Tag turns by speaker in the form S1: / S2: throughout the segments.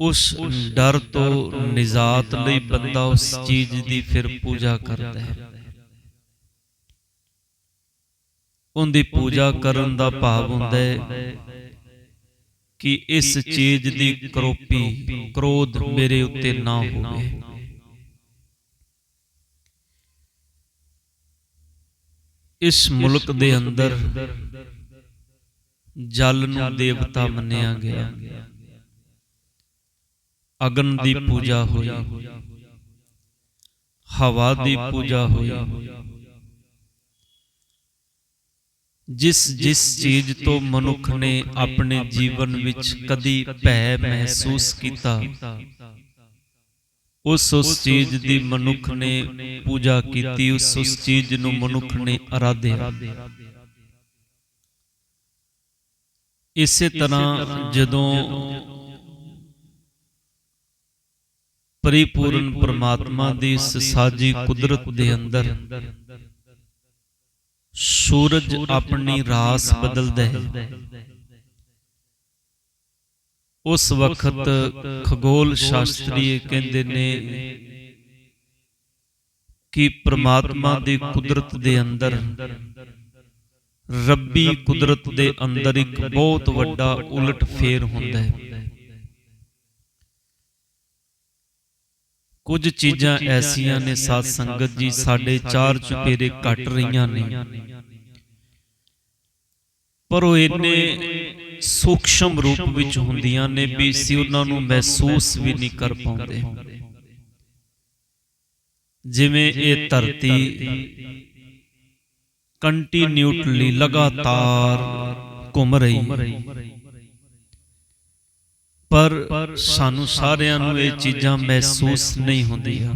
S1: ਉਸ ਡਰ ਤੋਂ ਨਿਜਾਤ ਲਈ ਬੰਦਾ ਉਸ ਚੀਜ਼ ਦੀ ਫਿਰ ਪੂਜਾ ਕਰਦਾ ਹੈ। ਉਹਦੀ ਪੂਜਾ ਕਰਨ ਦਾ ਭਾਵ ਹੁੰਦਾ ਹੈ ਕਿ ਇਸ ਚੀਜ਼ ਦੀ ਕਰੋਪੀ, ਕ੍ਰੋਧ ਮੇਰੇ ਉੱਤੇ ਨਾ ਹੋਵੇ। ਇਸ ਮੁਲਕ ਦੇ ਅੰਦਰ ਜਲ ਨੂੰ ਦੇਵਤਾ ਮੰਨਿਆ ਗਿਆ। ਅਗਨ ਦੀ ਪੂਜਾ ਹੋਈ। ਹਵਾ ਦੀ ਪੂਜਾ ਹੋਈ। ਜਿਸ ਜਿਸ ਚੀਜ਼ ਤੋਂ ਮਨੁੱਖ ਨੇ ਆਪਣੇ ਜੀਵਨ ਵਿੱਚ ਕਦੀ ਭੈ ਮਹਿਸੂਸ ਕੀਤਾ। ਉਸ ਉਸ ਚੀਜ਼ ਦੀ ਮਨੁੱਖ ਨੇ ਪੂਜਾ ਕੀਤੀ ਉਸ ਉਸ ਚੀਜ਼ ਨੂੰ ਮਨੁੱਖ ਨੇ ਅਰਾਧਿਆ। ਇਸੇ ਤਰ੍ਹਾਂ ਜਦੋਂ ਪਰਿਪੂਰਨ ਪਰਮਾਤਮਾ ਦੀ ਇਸ ਸਾਜੀ ਕੁਦਰਤ ਦੇ ਅੰਦਰ। ਸੂਰਜ ਆਪਣੀ ਰਾਸ ਬਦਲਦਾ ਹੈ। ਉਸ ਵਕਤ ਖਗੋਲ ਸ਼ਾਸਤਰੀ ਕਹਿੰਦੇ ਨੇ ਕਿ ਪ੍ਰਮਾਤਮਾ ਦੀ ਕੁਦਰਤ ਦੇ ਅੰਦਰ ਰੱਬੀ ਕੁਦਰਤ ਦੇ ਅੰਦਰ ਇੱਕ ਬਹੁਤ ਵੱਡਾ ਉਲਟ ਫੇਰ ਹੁੰਦਾ ਹੈ। ਕੁਝ ਚੀਜ਼ਾਂ ਐਸੀਆਂ ਨੇ ਸਾਧ ਸੰਗਤ ਜੀ ਸਾਡੇ ਚਾਰ ਚੁਪੇਰੇ ਘਟ ਰਹੀਆਂ ਨੇ। ਪਰ ਉਹ ਇੰਨੇ ਸੂਖਸ਼ਮ ਰੂਪ ਵਿੱਚ ਹੁੰਦੀਆਂ ਨੇ ਵੀ ਅਸੀਂ ਉਹਨਾਂ ਨੂੰ ਮਹਿਸੂਸ ਵੀ ਨਹੀਂ ਕਰ ਪਾਉਂਦੇ। ਜਿਵੇਂ ਇਹ ਧਰਤੀ ਕੰਟੀਨਿਊਟਲੀ ਲਗਾਤਾਰ ਘੁੰਮ ਰਹੀ ਹੈ। ਪਰ ਸਾਨੂੰ ਸਾਰਿਆਂ ਨੂੰ ਇਹ ਚੀਜ਼ਾਂ ਮਹਿਸੂਸ ਨਹੀਂ ਹੁੰਦੀਆਂ।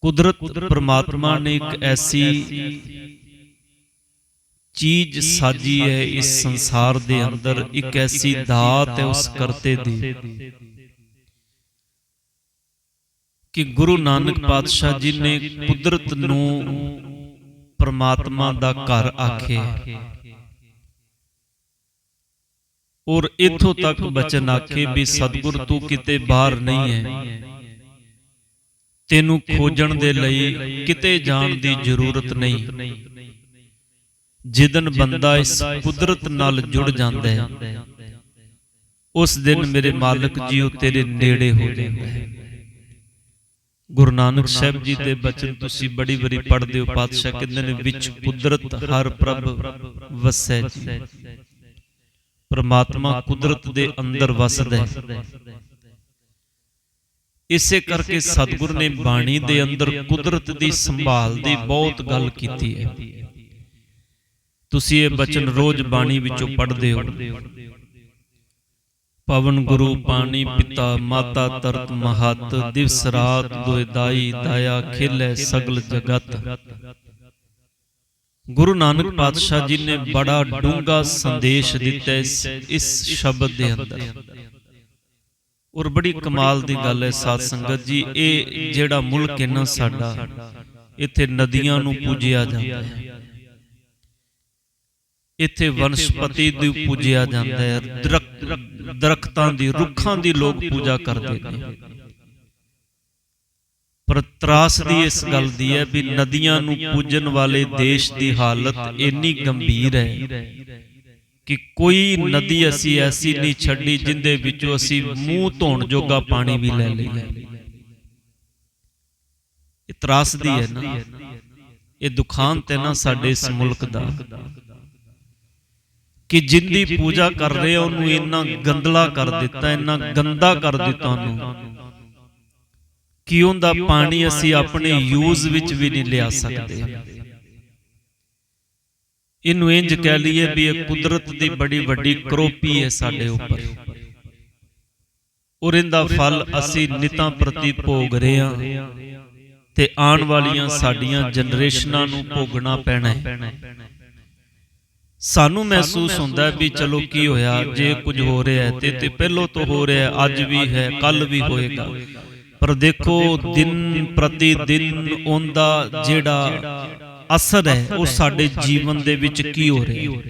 S1: ਕੁਦਰਤ ਪ੍ਰਮਾਤਮਾ ਨੇ ਇੱਕ ਐਸੀ ਚੀਜ਼ ਸਾਜੀ ਹੈ ਇਸ ਸੰਸਾਰ ਦੇ ਅੰਦਰ ਇੱਕ ਐਸੀ ਦਾਤ ਹੈ ਉਸ ਕਰਤੇ ਦੀ। ਕਿ ਗੁਰੂ ਨਾਨਕ ਪਾਤਸ਼ਾਹ ਜੀ ਨੇ ਕੁਦਰਤ ਨੂੰ ਪ੍ਰਮਾਤਮਾ ਦਾ ਘਰ ਆਖਿਆ। ਔਰ ਇਥੋਂ ਤੱਕ ਬਚਨ ਆਖੇ ਵੀ ਸਤਿਗੁਰ ਤੂੰ ਕਿਤੇ ਬਾਹਰ ਨਹੀਂ ਹੈ। ਤੈਨੂੰ ਖੋਜਣ ਦੇ ਲਈ ਕਿਤੇ ਜਾਣ ਦੀ ਜ਼ਰੂਰਤ ਨਹੀਂ। ਜਿਦਨ ਬੰਦਾ ਇਸ ਕੁਦਰਤ ਨਾਲ ਜੁੜ ਜਾਂਦਾ ਹੈ। ਉਸ ਦਿਨ ਮੇਰੇ ਮਾਲਕ ਜੀ ਉਹ ਤੇਰੇ ਨੇੜੇ ਹੋ ਜਾਂਦਾ ਹੈ। ਗੁਰੂ ਨਾਨਕ ਸਾਹਿਬ ਜੀ ਦੇ ਬਚਨ ਤੁਸੀਂ ਬੜੀ ਬੜੀ ਪੜ੍ਹਦੇ ਹੋ। ਪਾਤਸ਼ਾਹ ਕਹਿੰਦੇ ਨੇ ਵਿੱਚ ਕੁਦਰਤ ਹਰ ਪ੍ਰਭ ਵਸੈ ਜੀ। ਪ੍ਰਮਾਤਮਾ ਕੁਦਰਤ ਦੇ ਅੰਦਰ ਵਸਦਾ ਹੈ। ਇਸੇ ਕਰਕੇ ਸਤਿਗੁਰ ਨੇ ਬਾਣੀ ਦੇ ਅੰਦਰ ਕੁਦਰਤ ਦੀ ਸੰਭਾਲ ਦੀ ਬਹੁਤ ਗੱਲ ਕੀਤੀ ਹੈ। ਤੁਸੀਂ ਇਹ ਬਚਨ ਰੋਜ਼ ਬਾਣੀ ਵਿੱਚੋਂ ਪੜ੍ਹਦੇ ਹੋ। ਪਵਨ ਗੁਰੂ ਪਾਣੀ ਪਿਤਾ ਮਾਤਾ ਤਰਤ ਮਹਤ ਦਿਵਸ ਰਾਤ ਦੁਇ ਦਾਈ ਦਇਆ ਖੇਲੇ ਸਗਲ ਜਗਤ। ਗੁਰੂ ਨਾਨਕ ਪਾਤਸ਼ਾਹ ਜੀ ਨੇ ਬੜਾ ਡੂੰਗਾ ਸੰਦੇਸ਼ ਦਿੱਤਾ ਇਸ ਸ਼ਬਦ ਦੇ ਅੰਦਰ। ਔਰ ਬੜੀ ਕਮਾਲ ਦੀ ਗੱਲ ਹੈ ਸਾਧ ਸੰਗਤ ਜੀ, ਇਹ ਜਿਹੜਾ ਮੁਲਕ ਹੈ ਨਾ ਸਾਡਾ, ਇੱਥੇ ਨਦੀਆਂ ਨੂੰ ਪੂਜਿਆ ਜਾਂਦਾ ਹੈ। ਇੱਥੇ ਵਨਸਪਤੀ ਦੀ ਪੂਜਿਆ ਜਾਂਦਾ ਹੈ ਦਰਖਤਾਂ ਦੀ, ਰੁੱਖਾਂ ਦੀ ਲੋਕ ਪੂਜਾ ਕਰਦੇ ਨੇ। ਪਰ ਤਰਾਸ ਦੀ ਇਸ ਗੱਲ ਦੀ ਹੈ ਵੀ ਨਦੀਆਂ ਨੂੰ ਪੂਜਣ ਵਾਲੇ ਦੇਸ਼ ਦੀ ਹਾਲਤ ਇੰਨੀ ਗੰਭੀਰ ਹੈ ਕਿ ਕੋਈ ਨਦੀ ਅਸੀਂ ਐਸੀ ਨਹੀਂ ਛੱਡੀ ਜਿੰਦੇ ਵਿੱਚੋਂ ਅਸੀਂ ਮੂੰਹ ਧੋਣ ਜੋਗਾ ਪਾਣੀ ਵੀ ਲੈ ਲਈਏ। ਇਹ ਤਰਾਸ ਦੀ ਹੈ ਨਾ। ਇਹ ਦੁਖਾਂਤ ਹੈ ਨਾ ਸਾਡੇ ਇਸ ਮੁਲਕ ਦਾ। ਕਿ ਜਿੰਦੀ ਪੂਜਾ ਕਰ ਰਹੇ ਉਹਨੂੰ ਇੰਨਾ ਗੰਦਲਾ ਕਰ ਦਿੱਤਾ ਇੰਨਾ ਗੰਦਾ ਕਰ ਦਿੱਤਾ ਉਹਨੂੰ। ਕਿ ਉਹਦਾ ਪਾਣੀ ਅਸੀਂ ਆਪਣੇ ਯੂਜ਼ ਵਿੱਚ ਵੀ ਨਹੀਂ ਲਿਆ ਸਕਦੇ। ਇਹਨੂੰ ਇੰਜ ਕਹਿ ਲਈਏ ਵੀ ਇਹ ਕੁਦਰਤ ਦੀ ਬੜੀ ਵੱਡੀ ਕਰੋਪੀ ਹੈ ਸਾਡੇ ਉੱਪਰ। ਔਰ ਇਹਦਾ ਫਲ ਅਸੀਂ ਨਿਤਾਂ ਪ੍ਰਤੀ ਭੋਗ ਰਹੇ ਹਾਂ ਤੇ ਆਉਣ ਵਾਲੀਆਂ ਸਾਡੀਆਂ ਜਨਰੇਸ਼ਨਾਂ ਨੂੰ ਭੋਗਣਾ ਪੈਣਾ ਹੈ। ਸਾਨੂੰ ਮਹਿਸੂਸ ਹੁੰਦਾ ਵੀ ਚਲੋ ਕੀ ਹੋਇਆ, ਜੇ ਕੁਝ ਹੋ ਰਿਹਾ ਹੈ ਤੇ ਤੇ ਪਹਿਲੋਂ ਤੋਂ ਹੋ ਰਿਹਾ ਅੱਜ ਵੀ ਹੈ ਕੱਲ ਵੀ ਹੋਏਗਾ। ਪਰ ਦੇਖੋ ਦਿਨ ਪ੍ਰਤੀ ਦਿਨ ਉਹਦਾ ਜਿਹੜਾ ਅਸਰ ਹੈ ਉਹ ਸਾਡੇ ਜੀਵਨ ਦੇ ਵਿੱਚ ਕੀ ਹੋ ਰਿਹਾ ਹੈ?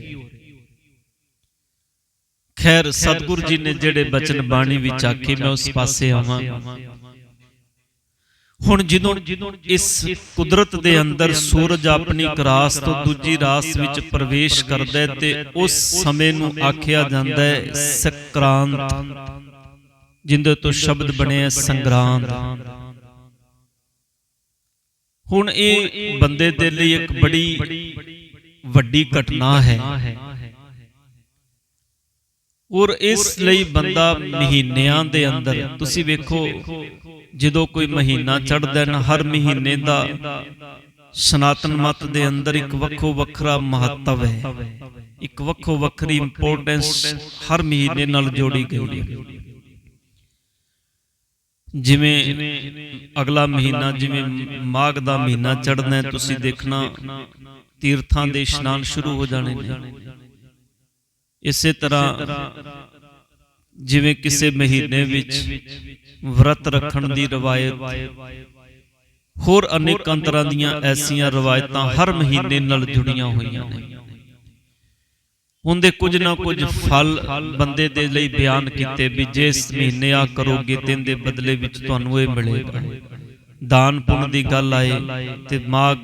S1: ਖੈਰ ਸਤਿਗੁਰੂ ਜੀ ਨੇ ਜਿਹੜੇ ਬਚਨ ਬਾਣੀ ਵਿੱਚ ਆਖੇ ਮੈਂ ਉਸ ਪਾਸੇ ਆਵਾਂ। ਹੁਣ ਜਦੋਂ ਇਸ ਕੁਦਰਤ ਦੇ ਅੰਦਰ ਸੂਰਜ ਆਪਣੀ ਕਰਾਸ ਤੋਂ ਦੂਜੀ ਰਾਸ ਵਿੱਚ ਪ੍ਰਵੇਸ਼ ਕਰਦਾ ਹੈ ਤੇ ਉਸ ਸਮੇਂ ਨੂੰ ਆਖਿਆ ਜਾਂਦਾ ਹੈ ਸਕਰਾਂਤ। ਜਿੰਦੇ ਤੋਂ ਸ਼ਬਦ ਬਣਿਆ ਸੰਗਰਾਂਦ। ਹੁਣ ਇਹ ਬੰਦੇ ਦੇ ਲਈ ਇੱਕ ਬੜੀ ਵੱਡੀ ਘਟਨਾ ਹੈ। ਔਰ ਇਸ ਲਈ ਬੰਦਾ ਮਹੀਨਿਆਂ ਦੇ ਅੰਦਰ ਤੁਸੀਂ ਵੇਖੋ ਜਦੋਂ ਕੋਈ ਮਹੀਨਾ ਚੜ੍ਹਦਾ ਨਾ ਹਰ ਮਹੀਨੇ ਦਾ ਸਨਾਤਨ ਮਤ ਦੇ ਅੰਦਰ ਇੱਕ ਵੱਖੋ ਵੱਖਰਾ ਮਹੱਤਵ ਹੈ। ਇੱਕ ਵੱਖੋ ਵੱਖਰੀ ਇੰਪੋਰਟੈਂਸ ਹਰ ਮਹੀਨੇ ਨਾਲ ਜੋੜੀ ਗਈ। ਹੈ ਜਿਵੇਂ ਅਗਲਾ ਮਹੀਨਾ ਜਿਵੇਂ ਮਾਘ ਦਾ ਮਹੀਨਾ ਚੜਨਾ ਤੁਸੀਂ ਦੇਖਣਾ ਤੀਰਥਾਂ ਦੇ ਇਸ਼ਨਾਨ ਸ਼ੁਰੂ ਹੋ ਜਾਣੇ ਨੇ। ਇਸੇ ਤਰ੍ਹਾਂ ਜਿਵੇਂ ਕਿਸੇ ਮਹੀਨੇ ਵਿੱਚ ਵਰਤ ਰੱਖਣ ਦੀ ਰਵਾਇਤ, ਹੋਰ ਅਨੇਕਾਂ ਤਰ੍ਹਾਂ ਦੀਆਂ ਐਸੀਆਂ ਰਵਾਇਤਾਂ ਹਰ ਮਹੀਨੇ ਨਾਲ ਜੁੜੀਆਂ ਹੋਈਆਂ ਨੇ। ਉਹਦੇ ਕੁਝ ਨਾ ਕੁਝ ਫਲ ਬੰਦੇ ਦੇ ਲਈ ਬਿਆਨ ਕੀਤੇ ਵੀ ਜੇ ਇਸ ਮਹੀਨੇ ਆ ਕਰੋਗੇ ਤਿੰਨ ਦੇ ਬਦਲੇ ਵਿੱਚ ਤੁਹਾਨੂੰ ਇਹ ਮਿਲੇਗਾ। ਦਾਨ ਪੁੰਨ ਦੀ ਗੱਲ ਆਏ ਤੇ ਮਾਗ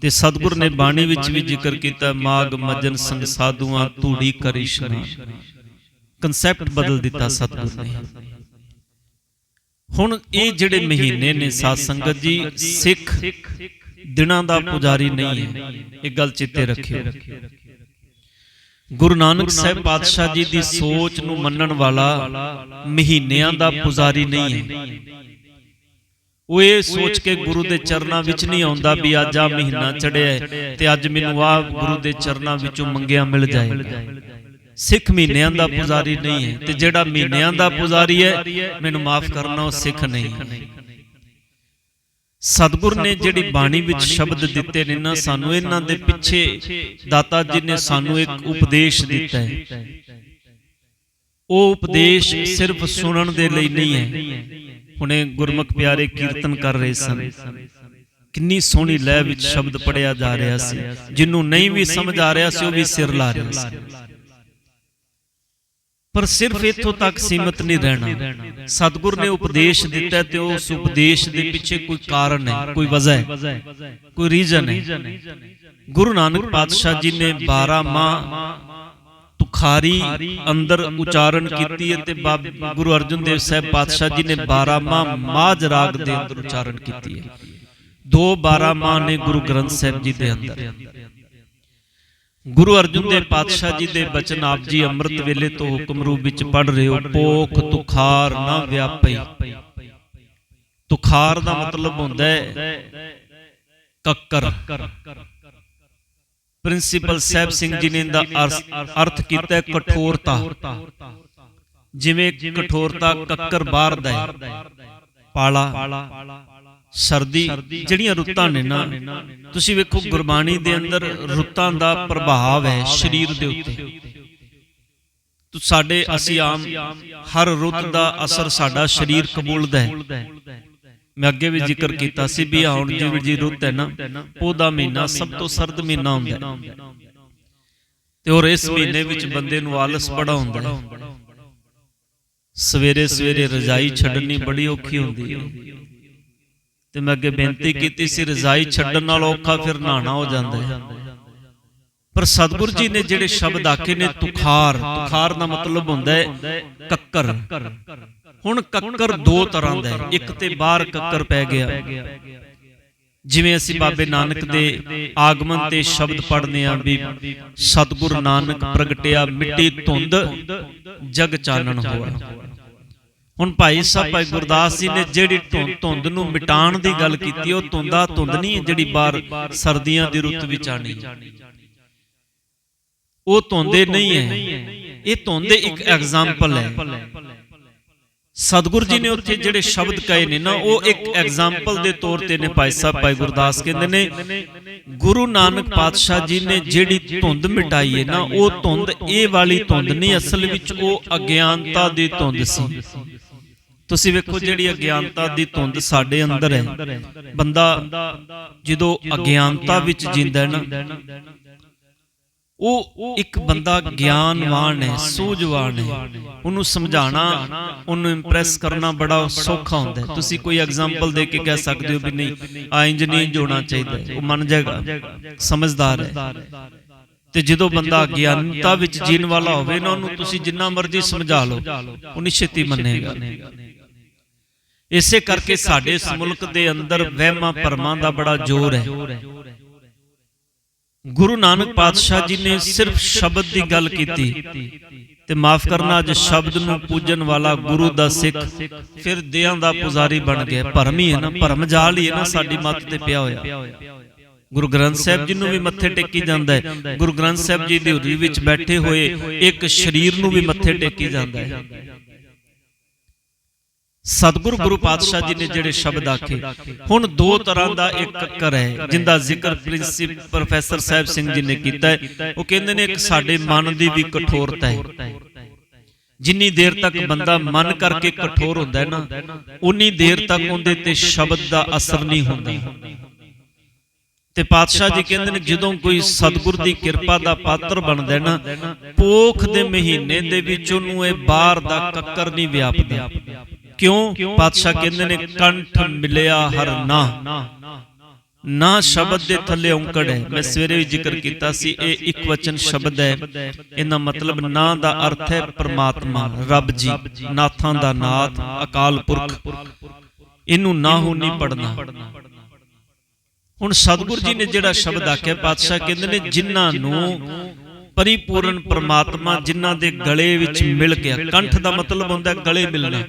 S1: ਤੇ ਸਤਿਗੁਰ ਨੇ ਬਾਣੀ ਵਿੱਚ ਵੀ ਜ਼ਿਕਰ ਕੀਤਾ ਮਾਗ ਮਜਨ ਸੰਗ ਸਾਧੂਆਂ ਧੂੜੀ ਕਰਿਸ਼ਨਾ ਕਨਸੈਪਟ ਬਦਲ ਦਿੱਤਾ ਸਤਿਗੁਰ ਨੇ। ਹੁਣ ਇਹ ਜਿਹੜੇ ਮਹੀਨੇ ਨੇ ਸਾਧ ਸੰਗਤ ਜੀ ਸਿੱਖ ਦਿਨਾਂ ਦਾ ਪੁਜਾਰੀ ਨਹੀਂ ਹੈ। ਇਹ ਗੱਲ ਚਿੱਤੇ ਰੱਖਿਓ। ਗੁਰੂ ਨਾਨਕ ਸਾਹਿਬ ਪਾਤਸ਼ਾਹ ਜੀ ਦੀ ਸੋਚ ਨੂੰ ਮੰਨਣ ਵਾਲਾ ਮਹੀਨਿਆਂ ਦਾ ਪੁਜਾਰੀ ਨਹੀਂ ਹੈ। ਉਹ ਇਹ ਸੋਚ ਕੇ ਗੁਰੂ ਦੇ ਚਰਨਾਂ ਵਿੱਚ ਨਹੀਂ ਆਉਂਦਾ ਵੀ ਅੱਜ ਆ ਮਹੀਨਾ ਚੜਿਆ ਤੇ ਅੱਜ ਮੈਨੂੰ ਆ ਗੁਰੂ ਦੇ ਚਰਨਾਂ ਵਿੱਚੋਂ ਮੰਗਿਆ ਮਿਲ ਜਾਏਗਾ। ਸਿੱਖ ਮਹੀਨਿਆਂ ਦਾ ਪੁਜਾਰੀ ਨਹੀਂ ਹੈ ਤੇ ਜਿਹੜਾ ਮਹੀਨਿਆਂ ਦਾ ਪੁਜਾਰੀ ਹੈ, ਮੈਨੂੰ ਮਾਫ ਕਰਨਾ, ਉਹ ਸਿੱਖ ਨਹੀਂ ਹੈ। ਸਤਿਗੁਰ ਨੇ ਜਿਹੜੀ ਬਾਣੀ ਵਿੱਚ ਸ਼ਬਦ ਦਿੱਤੇ ਨੇ ਨਾ ਸਾਨੂੰ ਇਹਨਾਂ ਦੇ ਪਿੱਛੇ ਦਾਤਾ ਜੀ ਨੇ ਸਾਨੂੰ ਇੱਕ ਉਪਦੇਸ਼ ਦਿੱਤਾ ਹੈ। ਉਹ ਉਪਦੇਸ਼ ਸਿਰਫ ਸੁਣਨ ਦੇ ਲਈ ਨਹੀਂ ਹੈ। ਹੁਣੇ ਗੁਰਮੁਖ ਪਿਆਰੇ ਕੀਰਤਨ ਕਰ ਰਹੇ ਸਨ। ਕਿੰਨੀ ਸੋਹਣੀ ਲੈਅ ਵਿੱਚ ਸ਼ਬਦ ਪੜਿਆ ਜਾ ਰਿਹਾ ਸੀ। ਜਿਹਨੂੰ ਨਹੀਂ ਵੀ ਸਮਝ ਆ ਰਿਹਾ ਸੀ ਉਹ ਵੀ ਸਿਰ ਲਾ ਰਿਹਾ ਸੀ। ਪਰ ਸਿਰਫ ਇੱਥੋਂ ਤੱਕ ਸੀਮਤ ਨਹੀਂ ਰਹਿਣਾ। ਸਤਿਗੁਰ ਨੇ ਉਪਦੇਸ਼ ਦਿੱਤਾ ਤੇ ਉਸ ਉਪਦੇਸ਼ ਦੇ ਪਿੱਛੇ ਕੋਈ ਕਾਰਨ ਹੈ ਕੋਈ ਵਜ੍ਹਾ ਹੈ। ਕੋਈ ਰੀਜ਼ਨ ਹੈ। ਗੁਰੂ ਨਾਨਕ ਪਾਤਸ਼ਾਹ ਜੀ ਨੇ 12 ਮਾਹ ਤੁਖਾਰੀ ਅੰਦਰ ਉਚਾਰਨ ਕੀਤੀ ਹੈ ਤੇ ਗੁਰੂ ਅਰਜਨ ਦੇਵ ਸਾਹਿਬ ਪਾਤਸ਼ਾਹ ਜੀ ਨੇ 12 ਮਾਹ ਮਾਜ ਰਾਗ ਦੇ ਅੰਦਰ ਉਚਾਰਨ ਕੀਤੀ ਹੈ। ਦੋ 12 ਮਾਹ ਨੇ ਗੁਰੂ ਗ੍ਰੰਥ ਸਾਹਿਬ ਜੀ ਦੇ ਅੰਦਰ। ਗੁਰੂ ਅਰਜਨ ਦੇਵ ਪਾਤਸ਼ਾਹ ਜੀ ਦੇ ਬਚਨ ਆਪ ਜੀ ਅੰਮ੍ਰਿਤ ਵੇਲੇ ਤੋਂ ਹੁਕਮ ਰੂਪ ਵਿੱਚ ਪੜ ਰਹੇ ਹੋ ਪੋਖ ਤੁਖਾਰ ਨਾ ਵਿਆਪਈ। ਤੁਖਾਰ ਦਾ ਮਤਲਬ ਹੁੰਦਾ ਹੈ ਕੱਕਰ। ਪ੍ਰਿੰਸੀਪਲ ਸਾਹਿਬ ਸਿੰਘ ਜੀ ਨੇ ਦਾ ਅਰਥ ਕੀਤਾ ਕਠੋਰਤਾ। ਜਿਵੇਂ ਕਠੋਰਤਾ ਕੱਕਰ ਬਾਹਰ ਦਾ ਹੈ, ਪਾਲਾ। ਸਰਦੀ ਜਿਹੜੀਆਂ ਰੁੱਤਾਂ ਨੇ ਨਾ ਤੁਸੀਂ ਵੇਖੋ ਗੁਰਬਾਣੀ ਦੇ ਅੰਦਰ ਰੁੱਤਾਂ ਦਾ ਪ੍ਰਭਾਵ ਹੈ ਸਰੀਰ ਦੇ ਉੱਤੇ। ਤੋ ਸਾਡੇ ਅਸੀਂ ਆਮ ਹਰ ਰੁੱਤ ਦਾ ਅਸਰ ਸਾਡਾ ਸਰੀਰ ਕਬੂਲਦਾ ਹੈ। ਮੈਂ ਅੱਗੇ ਵੀ ਜ਼ਿਕਰ ਕੀਤਾ ਸੀ ਵੀ ਹੁਣ ਜਿਵੇਂ ਜੀ ਰੁੱਤ ਹੈ ਨਾ ਪੌਦਾ ਮਹੀਨਾ ਸਭ ਤੋਂ ਸਰਦ ਮਹੀਨਾ ਹੁੰਦਾ ਹੈ। ਤੇ ਔਰ ਇਸ ਮਹੀਨੇ ਵਿੱਚ ਬੰਦੇ ਨੂੰ ਆਲਸ ਬੜਾ ਹੁੰਦਾ ਹੈ। ਸਵੇਰੇ ਸਵੇਰੇ ਰਜਾਈ ਛੱਡਣੀ ਬੜੀ ਔਖੀ ਹੁੰਦੀ ਹੈ। ਤੇ ਮੈਂ ਅੱਗੇ ਬੇਨਤੀ ਕੀਤੀ ਸੀ ਰਜ਼ਾਈ ਛੱਡਣ ਨਾਲ ਔਖਾ ਫਿਰ ਨਹਾਣਾ ਹੋ ਜਾਂਦਾ ਹੈ ਪਰ ਸਤਿਗੁਰ ਜੀ ਨੇ ਜਿਹੜੇ ਸ਼ਬਦ ਆਖੇ ਨੇ ਤੁਖਾਰ ਤੁਖਾਰ ਦਾ ਮਤਲਬ ਹੁੰਦਾ ਹੈ ਕੱਕਰ। ਹੁਣ ਕੱਕਰ ਦੋ ਤਰ੍ਹਾਂ ਦਾ ਹੈ ਇੱਕ ਤੇ ਬਾਹਰ ਕੱਕਰ ਪੈ ਗਿਆ। ਜਿਵੇਂ ਅਸੀਂ ਬਾਬੇ ਨਾਨਕ ਦੇ ਆਗਮਨ ਤੇ ਸ਼ਬਦ ਪੜ੍ਹਨੇ ਆ ਵੀ ਸਤਿਗੁਰ ਨਾਨਕ ਪ੍ਰਗਟਿਆ ਮਿੱਟੀ ਧੁੰਦ ਜਗ ਚਾਨਣ ਹੋਆ। ਹੁਣ ਭਾਈ ਸਾਹਿਬ ਭਾਈ ਗੁਰਦਾਸ ਜੀ ਨੇ ਜਿਹੜੀ ਧੁੰਦ ਨੂੰ ਮਿਟਾਉਣ ਦੀ ਗੱਲ ਕੀਤੀ ਉਹ ਧੁੰਦਾ ਧੁੰਦ ਨਹੀਂ ਜਿਹੜੀ ਬਾਹਰ ਸਰਦੀਆਂ ਦੀ ਰੁੱਤ ਵਿੱਚ ਆਣੀ ਉਹ ਧੁੰਦੇ ਨਹੀਂ ਹੈ। ਇਹ ਧੁੰਦੇ ਇੱਕ ਐਗਜ਼ਾਮਪਲ ਹੈ। ਸਤਿਗੁਰੂ ਜੀ ਨੇ ਉੱਥੇ ਜਿਹੜੇ ਸ਼ਬਦ ਕਹੇ ਨੇ ਨਾ ਉਹ ਇੱਕ ਐਗਜ਼ਾਮਪਲ ਦੇ ਤੌਰ ਤੇ ਨੇ ਭਾਈ ਸਾਹਿਬ ਭਾਈ ਗੁਰਦਾਸ ਕਹਿੰਦੇ ਨੇ ਗੁਰੂ ਨਾਨਕ ਪਾਤਸ਼ਾਹ ਜੀ ਨੇ ਜਿਹੜੀ ਧੁੰਦ ਮਿਟਾਈ ਹੈ ਨਾ ਉਹ ਧੁੰਦ ਇਹ ਵਾਲੀ ਧੁੰਦ ਨਹੀਂ ਅਸਲ ਵਿੱਚ ਉਹ ਅਗਿਆਨਤਾ ਦੀ ਧੁੰਦ ਸੀ। ਤੁਸੀਂ ਵੇਖੋ ਜਿਹੜੀ ਅਗਿਆਨਤਾ ਦੀ ਧੁੰਦ ਸਾਡੇ ਅੰਦਰ ਹੈ। ਬੰਦਾ ਜਦੋਂ ਅਗਿਆਨਤਾ ਵਿੱਚ ਜਿੰਦਾ ਹੈ ਨਾ ਉਹ ਇੱਕ ਬੰਦਾ ਗਿਆਨਵਾਨ ਹੈ ਸੂਝਵਾਨ ਹੈ। ਉਹਨੂੰ ਸਮਝਾਣਾ ਉਹਨੂੰ ਇੰਪ੍ਰੈਸ ਕਰਨਾ ਬੜਾ ਸੌਖਾ ਹੁੰਦਾ ਹੈ। ਤੁਸੀਂ ਕੋਈ ਐਗਜ਼ਾਮਪਲ ਦੇ ਕੇ ਕਹਿ ਸਕਦੇ ਹੋ ਵੀ ਨਹੀਂ ਆ ਇੰਜ ਨਹੀਂ ਹੋਣਾ ਚਾਹੀਦਾ। ਉਹ ਮੰਨ ਜਾਏਗਾ। ਸਮਝਦਾਰ ਹੈ। ਤੇ ਜਦੋਂ ਬੰਦਾ ਗਿਆਨਤਾ ਵਿੱਚ ਜੀਣ ਵਾਲਾ ਹੋਵੇ ਨਾ ਉਹਨੂੰ ਤੁਸੀਂ ਜਿੰਨਾ ਮਰਜ਼ੀ ਸਮਝਾ ਲਓ। ਉਹ ਨਿਸ਼ਚਿਤ ਹੀ ਮੰਨੇਗਾ ਇਸੇ ਕਰਕੇ ਸਾਡੇ ਇਸ ਮੁਲਕ ਦੇ ਅੰਦਰ ਵਹਿਮਾਂ ਭਰਮਾਂ ਦਾ ਬੜਾ ਜ਼ੋਰ ਹੈ। ਗੁਰੂ ਨਾਨਕ ਪਾਤਸ਼ਾਹ ਜੀ ਨੇ ਸਿਰਫ ਸ਼ਬਦ ਦੀ ਗੱਲ ਕੀਤੀ ਤੇ ਮਾਫ ਕਰਨਾ ਅੱਜ ਸ਼ਬਦ ਨੂੰ ਪੂਜਣ ਵਾਲਾ ਗੁਰੂ ਦਾ ਸਿੱਖ। ਫਿਰ ਦਿਆਂ ਦਾ ਪੁਜਾਰੀ ਬਣ ਗਿਆ। ਭਰਮ ਹੀ ਹੈ ਨਾ ਭਰਮ ਜਾਲ ਹੀ ਹੈ ਨਾ ਸਾਡੀ ਮੱਤ ਤੇ ਪਿਆ ਹੋਇਆ। ਗੁਰੂ ਗ੍ਰੰਥ ਸਾਹਿਬ ਜੀ ਨੂੰ ਵੀ ਮੱਥੇ ਟੇਕੀ ਜਾਂਦਾ ਹੈ। ਗੁਰੂ ਗ੍ਰੰਥ ਸਾਹਿਬ ਜੀ ਦੀ ਹਜ਼ੂਰੀ ਵਿੱਚ ਬੈਠੇ ਹੋਏ ਇੱਕ ਸਰੀਰ ਨੂੰ ਵੀ ਮੱਥੇ ਟੇਕੀ ਜਾਂਦਾ ਹੈ। ਸਤਿਗੁਰੂ ਗੁਰੂ ਪਾਤਸ਼ਾਹ ਜੀ ਨੇ ਜਿਹੜੇ ਸ਼ਬਦ ਆਖੇ ਹੁਣ ਦੋ ਤਰ੍ਹਾਂ ਦਾ ਇੱਕ ਅੱਕਰ ਹੈ ਜਿੰਦਾ ਜ਼ਿਕਰ ਪ੍ਰਿੰਸੀਪ ਪ੍ਰੋਫੈਸਰ ਸਾਹਿਬ ਸਿੰਘ ਜੀ ਨੇ ਕੀਤਾ ਹੈ। ਉਹ ਕਹਿੰਦੇ ਨੇ ਇੱਕ ਸਾਡੇ ਮਨ ਦੀ ਵੀ ਕਠੋਰਤਾ ਹੈ। ਜਿੰਨੀ ਦੇਰ ਤੱਕ ਬੰਦਾ ਮਨ ਕਰਕੇ ਕਠੋਰ ਹੁੰਦਾ ਹੈ ਨਾ ਉਨੀ ਦੇਰ ਤੱਕ ਉਹਦੇ ਤੇ ਸ਼ਬਦ ਦਾ ਅਸਰ ਨਹੀਂ ਹੁੰਦਾ। ਤੇ ਪਾਤਸ਼ਾਹ ਜੀ ਕਹਿੰਦੇ ਨੇ ਜਦੋਂ ਕੋਈ ਸਤਿਗੁਰ ਦੀ ਕਿਰਪਾ ਦਾ ਪਾਤਰ ਬਣਦਾ ਨਾ, ਪੋਖ ਦੇ ਮਹੀਨੇ ਦੇ ਵਿੱਚ ਉਹਨੂੰ ਇਹ ਬਾਹਰ ਦਾ ਕੱਕਰ ਨਹੀਂ ਵਿਆਪਦਾ। ਕਿਉਂ? ਪਾਤਸ਼ਾਹ ਕਹਿੰਦੇ ਨੇ, ਕੰਠ ਮਿਲਿਆ ਹਰ ਨਾ। ਨਾ ਸ਼ਬਦ ਦੇ ਥੱਲੇ ਔਂਕੜ ਹੈ। ਮੈਂ ਸਵੇਰੇ ਵੀ ਜ਼ਿਕਰ ਕੀਤਾ ਸੀ, ਇਹ ਇੱਕ ਵਚਨ ਸ਼ਬਦ ਹੈ। ਇਹਦਾ ਮਤਲਬ ਨਾ ਦਾ ਅਰਥ ਹੈ ਪ੍ਰਮਾਤਮਾ, ਰੱਬ ਜੀ, ਨਾਥਾਂ ਦਾ ਨਾਥ, ਅਕਾਲ ਪੁਰਖ। ਇਹਨੂੰ ਨਾ ਹੋ ਨਹੀਂ ਪੜਨਾ ਹੁਣ ਸਤਿਗੁਰ ਜੀ ਨੇ ਜਿਹੜਾ ਸ਼ਬਦ ਆਖਿਆ, ਪਾਤਸ਼ਾਹ ਕਹਿੰਦੇ ਨੇ, ਜਿਨ੍ਹਾਂ ਨੂੰ ਪਰਿਪੂਰਨ ਪ੍ਰਮਾਤਮਾ, ਜਿਨ੍ਹਾਂ ਦੇ ਗਲੇ ਵਿੱਚ ਮਿਲ ਗਿਆ। ਕੰਠ ਦਾ ਮਤਲਬ ਹੁੰਦਾ ਗਲੇ ਮਿਲਣਾ।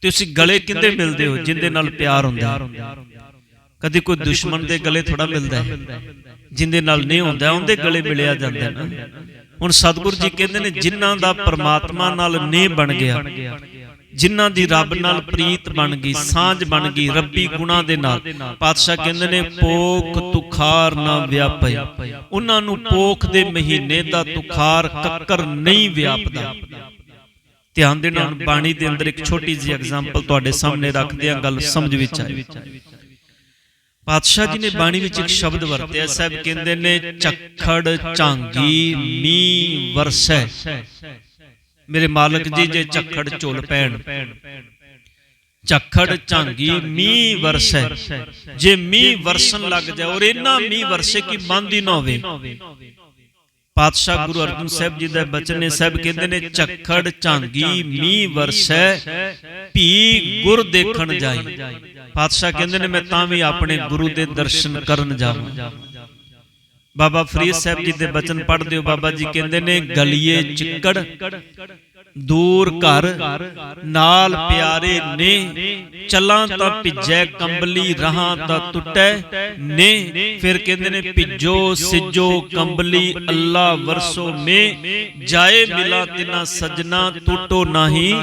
S1: ਤੁਸੀਂ ਗਲੇ ਕਿੰਦੇ ਮਿਲਦੇ ਹੋ? ਜਿੰਦੇ ਨਾਲ ਪਿਆਰ ਹੁੰਦਾ ਹੈ। ਕਦੀ ਕੋਈ ਦੁਸ਼ਮਣ ਦੇ ਗਲੇ ਥੋੜਾ ਮਿਲਦਾ ਹੈ। ਜਿੰਦੇ ਨਾਲ ਨਹੀਂ ਹੁੰਦਾ, ਉਹਦੇ ਗਲੇ ਮਿਲਿਆ ਜਾਂਦਾ ਨਾ। ਹੁਣ ਸਤਿਗੁਰ ਜੀ ਕਹਿੰਦੇ ਨੇ, ਜਿਨ੍ਹਾਂ ਦਾ ਪ੍ਰਮਾਤਮਾ ਨਾਲ ਨਹੀਂ ਬਣ ਗਿਆ ਜਿਨ੍ਹਾਂ ਦੀ ਰੱਬ ਨਾਲ ਪ੍ਰੀਤ ਬਣ ਗਈ ਸਾਂਝ ਬਣ ਗਈ ਰੱਬੀ ਗੁਣਾ ਦੇ ਨਾਲ। ਪਾਤਸ਼ਾਹ ਕਹਿੰਦੇ ਨੇ ਪੋਖ ਤੁਖਾਰ ਨਾ ਵਿਆਪੇ ਉਹਨਾਂ ਨੂੰ ਪੋਖ ਦੇ ਮਹੀਨੇ ਦਾ ਤੁਖਾਰ ਕੱਕਰ ਨਹੀਂ ਵਿਆਪਦਾ। ਧਿਆਨ ਦੇਣਾ ਹੁਣ ਬਾਣੀ ਦੇ ਅੰਦਰ ਇੱਕ ਛੋਟੀ ਜਿਹੀ ਐਗਜ਼ਾਮਪਲ ਤੁਹਾਡੇ ਸਾਹਮਣੇ ਰੱਖਦੇ ਆ ਗੱਲ ਸਮਝ ਵਿੱਚ ਆਏ ਪਾਤਸ਼ਾਹ ਜੀ ਨੇ ਬਾਣੀ ਵਿੱਚ ਇੱਕ ਸ਼ਬਦ ਵਰਤਿਆ ਸਾਹਿਬ ਕਹਿੰਦੇ ਨੇ ਚੱਖੜ ਝਾਂਗੀ ਮੀ ਵਰਸੈ। ਮੇਰੇ ਮਾਲਕ ਜੀ ਜੇ ਝੱਖੜ ਝੁੱਲ ਪੈਣ। ਝੱਖੜ ਝਾਂਗੀ ਮੀਂਹ ਵਰਸੈ। ਜੇ ਮੀਂਹ ਵਰਸਣ ਲੱਗ ਜਾਏ ਔਰ ਇੰਨਾ ਮੀਂਹ ਵਰਸੇ ਕਿ ਬੰਦ ਹੀ ਨਾ ਹੋਵੇ। ਪਾਤਸ਼ਾਹ ਗੁਰੂ ਅਰਜਨ ਸਾਹਿਬ ਜੀ ਦਾ ਬਚਨ ਨੇ ਸਾਹਿਬ ਕਹਿੰਦੇ ਨੇ ਝੱਖੜ ਝਾਂਗੀ ਮੀਂਹ ਵਰਸੈ। ਭੀ ਗੁਰ ਦੇਖਣ ਜਾਈ। ਪਾਤਸ਼ਾਹ ਕਹਿੰਦੇ ਨੇ ਮੈਂ ਤਾਂ ਵੀ ਆਪਣੇ ਗੁਰੂ ਦੇ ਦਰਸ਼ਨ ਕਰਨ ਜਾਵਾਂ। ਬਾਬਾ ਫਰੀਦ ਸਾਹਿਬ ਜੀ ਦੇ ਬਚਨ ਪੜ੍ਹਦੇ ਹੋ ਬਾਬਾ ਜੀ ਕਹਿੰਦੇ ਨੇ ਗਲੀਏ ਚਿੱਕੜ ਦੂਰ ਘਰ ਨਾਲ ਪਿਆਰੇ ਨੇ ਚੱਲਾਂ ਤਾਂ ਭਿੱਜੈ ਕੰਬਲੀ ਰਹਾਂ ਤਾਂ ਟੁੱਟੈ ਨੇ ਫਿਰ ਕਹਿੰਦੇ ਨੇ ਭਿੱਜੋ ਸਿਜੋ ਕੰਬਲੀ ਅੱਲਾ ਵਰਸੋ ਮੇ ਜਾਏ ਮਿਲਾ ਤਿਨਾ ਸਜਣਾ ਟੁੱਟੋ ਨਹੀਂ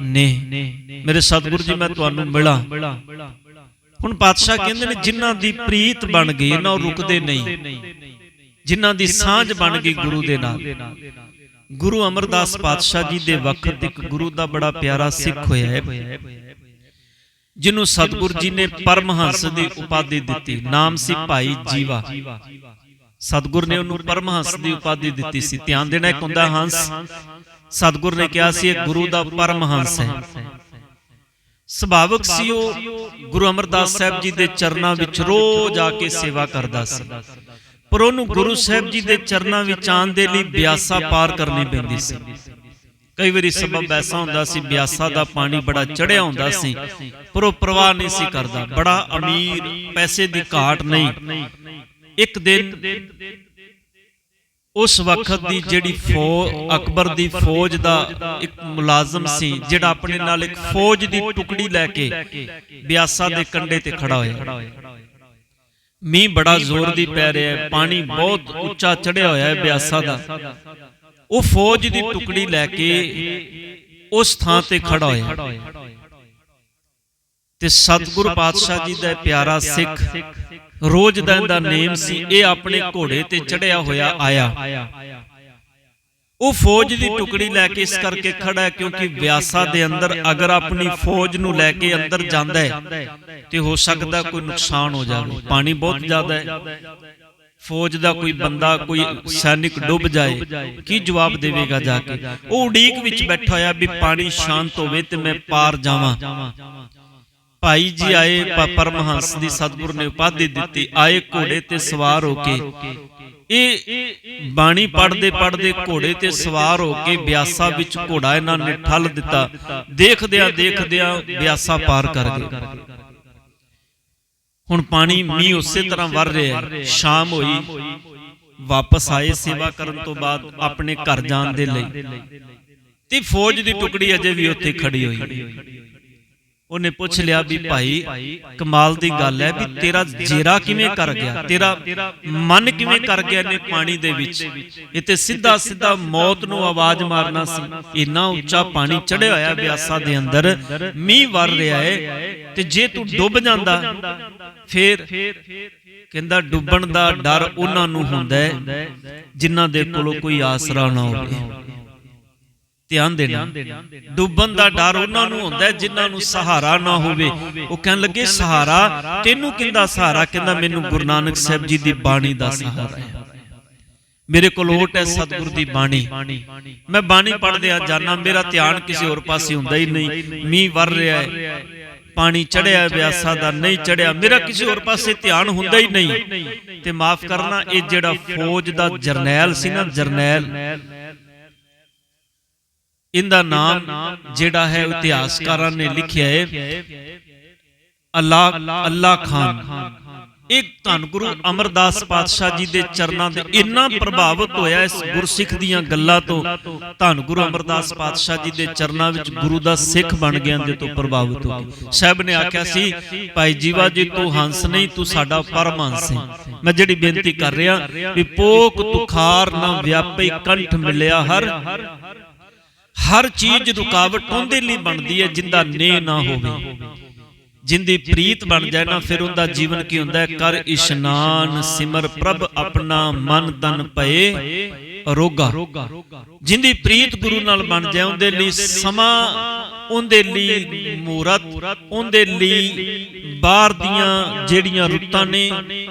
S1: ਨੇ। ਮੇਰੇ ਸਤਿਗੁਰੂ ਜੀ ਮੈਂ ਤੁਹਾਨੂੰ ਮਿਲਾਂ। ਹੁਣ ਪਾਤਸ਼ਾਹ ਕਹਿੰਦੇ ਨੇ, ਜਿਨ੍ਹਾਂ ਦੀ ਪ੍ਰੀਤ ਬਣ ਗਈ, ਨਾ ਉਹ ਰੁਕਦੇ ਨਹੀਂ। ਜਿਨ੍ਹਾਂ ਦੀ ਸਾਂਝ ਬਣ ਗਈ ਗੁਰੂ ਦੇ ਨਾਲ। ਗੁਰੂ ਅਮਰਦਾਸ ਪਾਤਸ਼ਾਹ ਜੀ ਦੇ ਵਕਤ ਇੱਕ ਗੁਰੂ ਦਾ ਬੜਾ ਪਿਆਰਾ ਸਿੱਖ ਹੋਇਆ ਹੈ, ਜਿਹਨੂੰ ਸਤਿਗੁਰ ਜੀ ਨੇ ਪਰਮਹੰਸ ਦੀ ਉਪਾਧੀ ਦਿੱਤੀ। ਨਾਮ ਸੀ ਭਾਈ ਜੀਵਾ। ਸਤਿਗੁਰ ਨੇ ਉਹਨੂੰ ਪਰਮਹੰਸ ਦੀ ਉਪਾਧੀ ਦਿੱਤੀ ਸੀ। ਧਿਆਨ ਦੇਣਾ ਇੱਕ ਹੁੰਦਾ ਹੰਸ। ਸਤਿਗੁਰ ਨੇ ਕਿਹਾ ਸੀ, ਇਹ ਗੁਰੂ ਦਾ ਪਰਮਹੰਸ ਹੈ। ਸੁਭਾਵਕ ਸੀ ਉਹ ਗੁਰੂ ਅਮਰਦਾਸ ਸਾਹਿਬ ਜੀ ਦੇ ਚਰਨਾਂ ਵਿੱਚ ਰੋਜ਼ ਆ ਕੇ ਸੇਵਾ ਕਰਦਾ ਸੀ। ਪਰ ਉਹਨੂੰ ਗੁਰੂ ਸਾਹਿਬ ਜੀ ਦੇ ਚਰਨਾਂ ਵਿੱਚ ਆਉਣ ਦੇ ਲਈ ਬਿਆਸਾ ਪਾਰ ਕਰਨੀ ਪੈਂਦੀ ਸੀ। ਕਈ ਵਾਰੀ ਸਬਬ ਐਸਾ ਹੁੰਦਾ ਸੀ ਬਿਆਸਾ ਦਾ ਪਾਣੀ ਬੜਾ ਚੜਿਆ ਹੁੰਦਾ ਸੀ ਪਰ ਉਹ ਪ੍ਰਵਾਹ ਨਹੀਂ ਸੀ ਕਰਦਾ। ਬੜਾ ਅਮੀਰ ਪੈਸੇ ਦੀ ਘਾਟ ਨਹੀਂ। ਇੱਕ ਦਿਨ ਉਸ ਵਕਤ ਦੀ ਜਿਹੜੀ ਫੌਜ ਅਕਬਰ ਦੀ ਫੌਜ ਦਾ ਇੱਕ ਮੁਲਾਜ਼ਮ ਸੀ ਜਿਹੜਾ ਆਪਣੇ ਨਾਲ ਇੱਕ ਫੌਜ ਦੀ ਟੁਕੜੀ ਲੈ ਕੇ ਬਿਆਸਾ ਦੇ ਕੰਢੇ ਤੇ ਖੜਾ ਹੋਇਆ। ਮੀਂਹ ਬੜਾ ਜ਼ੋਰ ਦੀ ਪੈ ਰਿਹਾ ਹੈ ਪਾਣੀ ਬਹੁਤ ਉੱਚਾ ਚੜਿਆ ਹੋਇਆ ਹੈ ਬਿਆਸਾ ਦਾ। ਉਹ ਫੌਜ ਦੀ ਟੁਕੜੀ ਲੈ ਕੇ ਉਸ ਥਾਂ ਤੇ ਖੜਾ ਹੋਇਆ। ਤੇ ਸਤਿਗੁਰੂ ਪਾਤਸ਼ਾਹ ਜੀ ਦਾ ਪਿਆਰਾ ਸਿੱਖ। ਰੋਜ਼ ਦਾ ਇਹਦਾ ਨੇਮ ਸੀ ਇਹ ਆਪਣੇ ਘੋੜੇ ਤੇ ਚੜਿਆ ਹੋਇਆ ਆਇਆ। ਉਹ ਫੌਜ ਦੀ ਟੁਕੜੀ ਲੈ ਕੇ ਇਸ ਕਰਕੇ ਖੜਾ ਕਿਉਂਕਿ ਵਿਆਸਾ ਦੇ ਅੰਦਰ ਅਗਰ ਆਪਣੀ ਫੌਜ ਨੂੰ ਲੈ ਕੇ ਅੰਦਰ ਜਾਂਦਾ ਹੈ ਤੇ ਹੋ ਸਕਦਾ ਕੋਈ ਨੁਕਸਾਨ ਹੋ ਜਾਵੇ। ਪਾਣੀ ਬਹੁਤ ਜ਼ਿਆਦਾ ਹੈ। ਫੌਜ ਦਾ ਕੋਈ ਬੰਦਾ ਕੋਈ ਸੈਨਿਕ ਡੁੱਬ ਜਾਏ ਕੀ ਜਵਾਬ ਦੇਵੇਗਾ ਜਾ ਕੇ? ਉਹ ਉਡੀਕ ਵਿੱਚ ਬੈਠਾ ਹੋਇਆ ਵੀ ਪਾਣੀ ਸ਼ਾਂਤ ਹੋਵੇ ਤੇ ਮੈਂ ਪਾਰ ਜਾਵਾਂ। ਭਾਈ ਜੀ ਆਏ ਪਰਮਹੰਸ ਦੀ ਸਤਿਗੁਰ ਨੇ ਉਪਾਧੀ ਦਿੱਤੀ ਆਏ ਘੋੜੇ ਤੇ ਸਵਾਰ ਹੋ ਕੇ। ਇਹ ਬਾਣੀ ਪੜਦੇ ਪੜਦੇ ਘੋੜੇ ਤੇ ਸਵਾਰ ਹੋ ਕੇ ਬਿਆਸਾ ਵਿੱਚ ਘੋੜਾ ਇਹਨਾਂ ਨੇ ਠੱਲ ਦਿੱਤਾ। ਦੇਖਦਿਆਂ ਦੇਖਦਿਆਂ ਬਿਆਸਾ ਪਾਰ ਕਰ ਗਏ। ਹੁਣ ਪਾਣੀ ਮੀਂਹ ਉਸੇ ਤਰ੍ਹਾਂ ਵਰ ਰਿਹਾ ਹੈ। ਸ਼ਾਮ ਹੋਈ ਵਾਪਸ ਆਏ ਸੇਵਾ ਕਰਨ ਤੋਂ ਬਾਅਦ ਆਪਣੇ ਘਰ ਜਾਣ ਦੇ ਲਈ। ਤੇ ਫੌਜ ਦੀ ਟੁਕੜੀ ਅਜੇ ਵੀ ਉੱਥੇ ਖੜੀ ਹੋਈ। ਉਹਨੇ ਪੁੱਛ ਲਿਆ ਵੀ ਭਾਈ ਕਮਾਲ ਦੀ ਗੱਲ ਹੈ ਵੀ ਤੇਰਾ ਜੇਰਾ ਕਿਵੇਂ ਕਰ ਗਿਆ? ਤੇਰਾ ਮਨ ਕਿਵੇਂ ਕਰ ਗਿਆ ਨੇ ਪਾਣੀ ਦੇ ਵਿੱਚ? ਇਹ ਤੇ ਸਿੱਧਾ ਸਿੱਧਾ ਮੌਤ ਨੂੰ ਆਵਾਜ਼ ਮਾਰਨਾ ਸੀ। ਇੰਨਾ ਉੱਚਾ ਪਾਣੀ ਚੜਿਆ ਹੋਇਆ ਬਿਆਸਾ ਦੇ ਅੰਦਰ ਮੀਂਹ ਵਰ ਰਿਹਾ ਹੈ ਤੇ ਜੇ ਤੂੰ ਡੁੱਬ ਜਾਂਦਾ ਫੇਰ ਕਹਿੰਦਾ ਡੁੱਬਣ ਦਾ ਡਰ ਉਹਨਾਂ ਨੂੰ ਹੁੰਦਾ ਹੈ ਜਿਨ੍ਹਾਂ ਦੇ ਕੋਲੋਂ ਕੋਈ ਆਸਰਾ ਨਾ ਹੋਵੇ। ਧਿਆਨ ਦੇਣਾ। ਡੁੱਬਣ ਦਾ ਡਰ ਉਹਨਾਂ ਨੂੰ ਹੁੰਦਾ ਜਿਨ੍ਹਾਂ ਨੂੰ ਸਹਾਰਾ ਨਾ ਹੋਵੇ। ਉਹ ਕਹਿਣ ਲੱਗੇ ਸਹਾਰਾ ਤੈਨੂੰ ਕਿੰਦਾ ਸਹਾਰਾ? ਕਹਿੰਦਾ ਮੈਨੂੰ ਗੁਰੂ ਨਾਨਕ ਸਾਹਿਬ ਜੀ ਦੀ ਬਾਣੀ ਦਾ ਸਹਾਰਾ ਹੈ। ਮੇਰੇ ਕੋਲ ਓਟ ਹੈ ਸਤਿਗੁਰ ਦੀ ਬਾਣੀ। ਮੈਂ ਬਾਣੀ ਪੜ੍ਹਦਿਆਂ ਜਾਣਾ ਮੇਰਾ ਧਿਆਨ ਕਿਸੇ ਹੋਰ ਪਾਸੇ ਹੁੰਦਾ ਹੀ ਨਹੀਂ। ਮੀਂਹ ਵਰ ਰਿਹਾ ਹੈ। ਪਾਣੀ ਚੜਿਆ ਵਿਆਸਾ ਦਾ ਨਹੀਂ ਚੜਿਆ ਮੇਰਾ ਕਿਸੇ ਹੋਰ ਪਾਸੇ ਧਿਆਨ ਹੁੰਦਾ ਹੀ ਨਹੀਂ। ਤੇ ਮਾਫ ਕਰਨਾ ਇਹ ਜਿਹੜਾ ਫੌਜ ਦਾ ਜਰਨੈਲ ਸੀ ਨਾ ਜਰਨੈਲ। ਇਹਦਾ ਨਾਮ ਜਿਹੜਾ ਹੈ ਇਤਿਹਾਸਕਾਰਾਂ ਨੇ ਲਿਖਿਆ ਹੈ। ਅੱਲਾ ਅੱਲਾ ਖਾਨ। ਇੱਕ ਧੰਨ ਗੁਰੂ ਅਮਰਦਾਸ ਪਾਤਸ਼ਾਹ ਜੀ ਦੇ ਚਰਨਾਂ ਦੇ ਇੰਨਾ ਪ੍ਰਭਾਵਿਤ ਹੋਇਆ ਇਸ ਗੁਰਸਿੱਖ ਦੀਆਂ ਗੱਲਾਂ ਤੋਂ। ਧੰਨ ਗੁਰੂ ਅਮਰਦਾਸ ਪਾਤਸ਼ਾਹ ਜੀ ਦੇ ਚਰਨਾਂ ਵਿੱਚ ਗੁਰੂ ਦਾ ਸਿੱਖ ਬਣ ਗਿਆ ਦੇ ਤੋਂ ਪ੍ਰਭਾਵਿਤ ਹੋ ਕੇ ਸਾਹਿਬ ਨੇ ਆਖਿਆ ਸੀ ਭਾਈ ਜੀਵਾ ਜੀ ਤੂੰ ਹੰਸ ਨਹੀਂ ਤੂੰ ਸਾਡਾ ਪਰਮਹੰਸ ਹੈ। ਮੈਂ ਜਿਹੜੀ ਬੇਨਤੀ ਕਰ ਰਿਹਾ ਵੀ ਪੋਕ ਤੁਖਾਰ ਨਾ ਵਿਆਪੇ ਕੰਠ ਮਿਲਿਆ। ਹਰ ਹਰ ਚੀਜ਼ ਰੁਕਾਵਟ ਉਹਦੇ ਲਈ ਬਣਦੀ ਹੈ ਜਿੰਦਾ ਨੇ ਨਾ ਹੋਵੇ। ਜਿੰਦੀ ਪ੍ਰੀਤ ਬਣ ਜਾਏ ਨਾ ਫਿਰ ਉਹਦਾ ਜੀਵਨ ਕੀ ਹੁੰਦਾ ਹੈ? ਕਰ ਇਸ਼ਨਾਨ ਸਿਮਰ ਪ੍ਰਭ ਆਪਣਾ ਮਨ ਤਨ ਭਏ ਰੋਗਾ। ਜਿੰਦੀ ਪ੍ਰੀਤ ਗੁਰੂ ਨਾਲ ਬਣ ਜਾਏ ਉਹਦੇ ਲਈ ਸਮਾਂ ਉਹਦੇ ਲਈ ਮੂਰਤ ਉਹਦੇ ਲਈ ਬਾਹਰ ਦੀਆਂ ਜਿਹੜੀਆਂ ਰੁੱਤਾਂ ਨੇ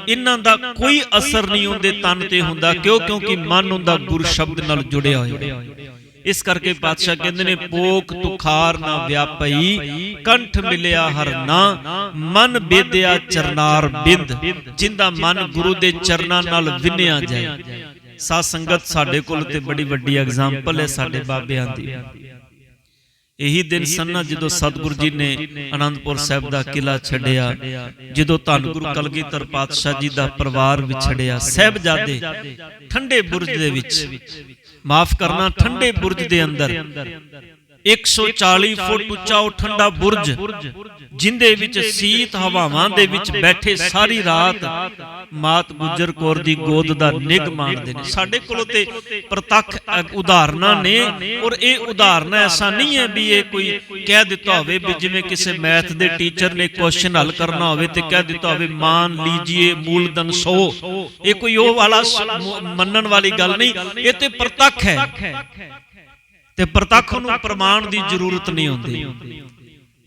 S1: ਇਹਨਾਂ ਦਾ ਕੋਈ ਅਸਰ ਨਹੀਂ ਉਹਦੇ ਤਨ ਤੇ ਹੁੰਦਾ ਕਿਉਂ? ਕਿਉਂਕਿ ਮਨ ਉਹਦਾ ਗੁਰ ਸ਼ਬਦ ਨਾਲ ਜੁੜਿਆ ਹੋਇਆ। ਹੈ ਇਸ ਕਰਕੇ ਪਾਤਸ਼ਾਹ ਕਹਿੰਦੇ ਨੇ ਪੋਕ ਤੁਖਾਰ ਨਾ ਵਿਆਪਈ ਕੰਠ ਮਿਲਿਆ ਹਰ ਨਾ ਮਨ ਬੇਦਿਆ ਚਰਨਾਰ ਬਿੰਦ ਜਿੰਦਾ ਮਨ ਗੁਰੂ ਦੇ ਚਰਨਾਂ ਨਾਲ ਵਿੰਨਿਆ ਜਾਏ। ਸਾਧ ਸੰਗਤ ਸਾਡੇ ਕੋਲ ਤੇ ਬੜੀ ਵੱਡੀ ਐਗਜ਼ਾਮਪਲ ਹੈ ਸਾਡੇ ਬਾਬਿਆਂ ਦੀ। ਇਹੀ ਦਿਨ ਸੰਨਾ ਜਦੋਂ ਸਤਿਗੁਰੂ ਜੀ ਨੇ ਆਨੰਦਪੁਰ ਸਾਹਿਬ ਦਾ ਕਿਲਾ ਛੱਡਿਆ ਜਦੋਂ ਧੰਨ ਗੁਰੂ ਕਲਗੀਧਰ ਪਾਤਸ਼ਾਹ ਜੀ ਦਾ ਪਰਿਵਾਰ ਵਿਛੜਿਆ ਸਹਿਬਜ਼ਾਦੇ ਠੰਡੇ ਬੁਰਜ ਦੇ ਵਿੱਚ। ਮਾਫ ਕਰਨਾ ਠੰਡੇ ਬੁਰਜ ਦੇ ਅੰਦਰ। 140 ਫੁੱਟ ਉੱਚਾ ਉਹ ਠੰਡਾ ਬੁਰਜ ਜਿੰਦੇ ਵਿੱਚ ਸੀਤ ਹਵਾਵਾਂ ਦੇ ਵਿੱਚ ਬੈਠੇ ਸਾਰੀ ਰਾਤ ਮਾਤ ਗੁਜਰ ਕੌਰ ਦੀ ਗੋਦ ਦਾ ਨਿਗ ਮਾਣਦੇ ਨੇ। ਸਾਡੇ ਕੋਲ ਤੇ ਪ੍ਰਤੱਖ ਉਦਾਹਰਨਾਂ ਨੇ ਔਰ ਇਹ ਉਦਾਹਰਨ ਐਸਾ ਨਹੀਂ ਹੈ ਵੀ ਇਹ ਕੋਈ ਕਹਿ ਦਿੱਤਾ ਹੋਵੇ ਵੀ ਜਿਵੇਂ ਕਿਸੇ ਮੈਥ ਦੇ ਟੀਚਰ ਨੇ ਕੁਐਸਚਨ ਹੱਲ ਕਰਨਾ ਹੋਵੇ ਤੇ ਕਹਿ ਦਿੱਤਾ ਹੋਵੇ ਮਾਨ ਲੀਜੀਏ ਮੂਲਧਨ 100 ਇਹ ਕੋਈ ਉਹ ਵਾਲਾ ਮੰਨਣ ਵਾਲੀ ਗੱਲ ਨਹੀਂ। ਇਹ ਤੇ ਪ੍ਰਤੱਖ ਹੈ ਤੇ ਪ੍ਰਤੱਖ ਨੂੰ ਪ੍ਰਮਾਣ ਦੀ ਜ਼ਰੂਰਤ ਨਹੀਂ ਹੁੰਦੀ।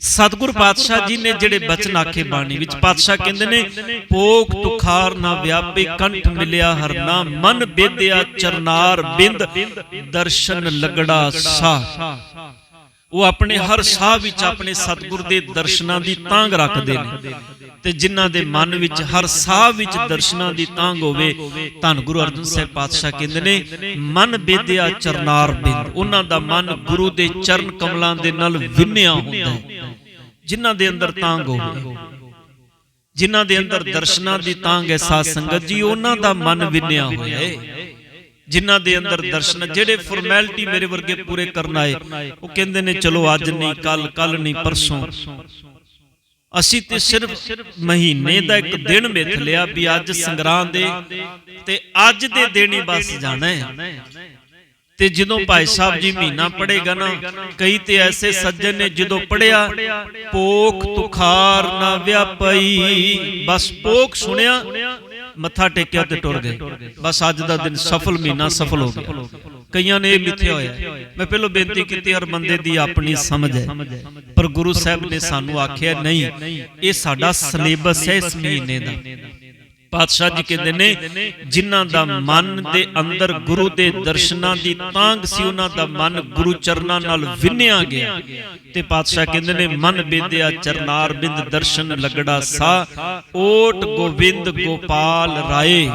S1: ਸਤਿਗੁਰ ਪਾਤਸ਼ਾਹ ਜੀ ਨੇ ਜਿਹੜੇ ਬਚਨ ਆਖੇ ਬਾਣੀ ਵਿੱਚ, ਪਾਤਸ਼ਾਹ ਕਹਿੰਦੇ ਨੇ ਪੋਖ ਤੁਖਾਰ ਨਾ ਵਿਆਪੇ ਕੰਠ ਮਿਲਿਆ ਹਰਨਾ ਮਨ ਬੇਦਿਆ ਚਰਨਾਰ ਬਿੰਦ, ਦਰਸ਼ਨ ਲਗੜਾ ਸਾ ਉਹ ਆਪਣੇ ਹਰ ਸਾਹ ਵਿੱਚ ਆਪਣੇ ਸਤਿਗੁਰ ਦੇ ਦਰਸ਼ਨਾਂ ਦੀ ਤਾਂਗ ਰੱਖਦੇ ਨੇ। ਤੇ ਜਿਨ੍ਹਾਂ ਦੇ ਮਨ ਵਿੱਚ ਹਰ ਸਾਹ ਵਿੱਚ ਦਰਸ਼ਨਾਂ ਦੀ ਤਾਂਗ ਹੋਵੇ ਧੰਨ ਗੁਰੂ ਅਰਜਨ ਸਾਹਿਬ ਪਾਤਸ਼ਾਹ ਕਹਿੰਦੇ ਨੇ ਮਨ ਬੇਦਿਆ ਚਰਨਾਰ ਬਿੰਦ। ਉਹਨਾਂ ਦਾ ਮਨ ਗੁਰੂ ਦੇ ਚਰਨ ਕਮਲਾਂ ਦੇ ਨਾਲ ਵਿੰਨਿਆ ਹੁੰਦਾ ਹੈ। ਜਿਨ੍ਹਾਂ ਦੇ ਅੰਦਰ ਤਾਂਗ ਹੋਵੇ। ਜਿਨ੍ਹਾਂ ਦੇ ਅੰਦਰ ਦਰਸ਼ਨਾਂ ਦੀ ਤਾਂਗ ਹੈ ਸਾਧ ਸੰਗਤ ਜੀ ਉਹਨਾਂ ਦਾ ਮਨ ਵਿੰਨਿਆ ਹੋਇਆ ਹੈ। ਜਿਨ੍ਹਾਂ ਦੇ ਅੰਦਰ ਦਰਸ਼ਨ ਜਿਹੜੇ ਫਾਰਮੈਲਿਟੀ ਮੇਰੇ ਵਰਗੇ ਪੂਰੇ ਕਰਨ ਆਏ ਉਹ ਕਹਿੰਦੇ ਨੇ ਚਲੋ ਅੱਜ ਨਹੀਂ ਕੱਲ ਕੱਲ ਨਹੀਂ ਪਰਸੋਂ। ਅਸੀਂ ਤੇ ਸਿਰਫ ਮਹੀਨੇ ਦਾ ਇੱਕ ਦਿਨ ਮਿੱਥ ਲਿਆ ਵੀ ਅੱਜ ਸੰਗਰਾਂ ਦੇ ਤੇ ਅੱਜ ਦੇ ਦਿਨ ਹੀ ਬਸ ਜਾਣਾ ਹੈ ਤੇ ਜਦੋਂ ਭਾਈ ਸਾਹਿਬ ਜੀ ਮਹੀਨਾ ਪੜੇਗਾ ਨਾ ਕਈ ਤੇ ਐਸੇ ਸੱਜਣ ਨੇ ਜਦੋਂ ਪੜਿਆ ਪੋਖ ਤੁਖਾਰ ਨਾ ਵਿਆਪਈ ਬਸ ਪੋਖ ਸੁਣਿਆ। ਮੱਥਾ ਟੇਕਿਆ ਤੇ ਟੁਰ ਗਏ। ਬਸ ਅੱਜ ਦਾ ਦਿਨ ਸਫਲ ਮਹੀਨਾ ਸਫਲ ਹੋ ਗਿਆ। ਕਈਆਂ ਨੇ ਇਹ ਮਿੱਥਿਆ ਹੋਇਆ। ਮੈਂ ਪਹਿਲਾਂ ਬੇਨਤੀ ਕੀਤੀ, ਹਰ ਬੰਦੇ ਦੀ ਆਪਣੀ ਸਮਝ ਹੈ। ਪਰ ਗੁਰੂ ਸਾਹਿਬ ਨੇ ਸਾਨੂੰ ਆਖਿਆ, ਨਹੀਂ, ਇਹ ਸਾਡਾ ਸਿਲੇਬਸ ਹੈ ਇਸ ਮਹੀਨੇ ਦਾ। ਪਾਤਸ਼ਾਹ ਜੀ ਕਹਿੰਦੇ ਨੇ, ਜਿਨ੍ਹਾਂ ਦਾ ਮਨ ਦੇ ਅੰਦਰ ਗੁਰੂ ਦੇ ਦਰਸ਼ਨਾਂ ਦੀ ਤਾਂਗ ਸੀ, ਉਹਨਾਂ ਦਾ ਮਨ ਗੁਰੂ ਚਰਨਾਂ ਨਾਲ ਵਿੰਨਿਆ ਗਿਆ। ਤੇ ਪਾਤਸ਼ਾਹ ਕਹਿੰਦੇ ਨੇ, ਮਨ ਬੇਦਿਆ ਚਰਨਾਰ ਬਿੰਦ ਦਰਸ਼ਨ ਲਗੜਾ ਸਾ, ਓਟ ਗੋਬਿੰਦ ਗੋਪਾਲ ਰਾਏ।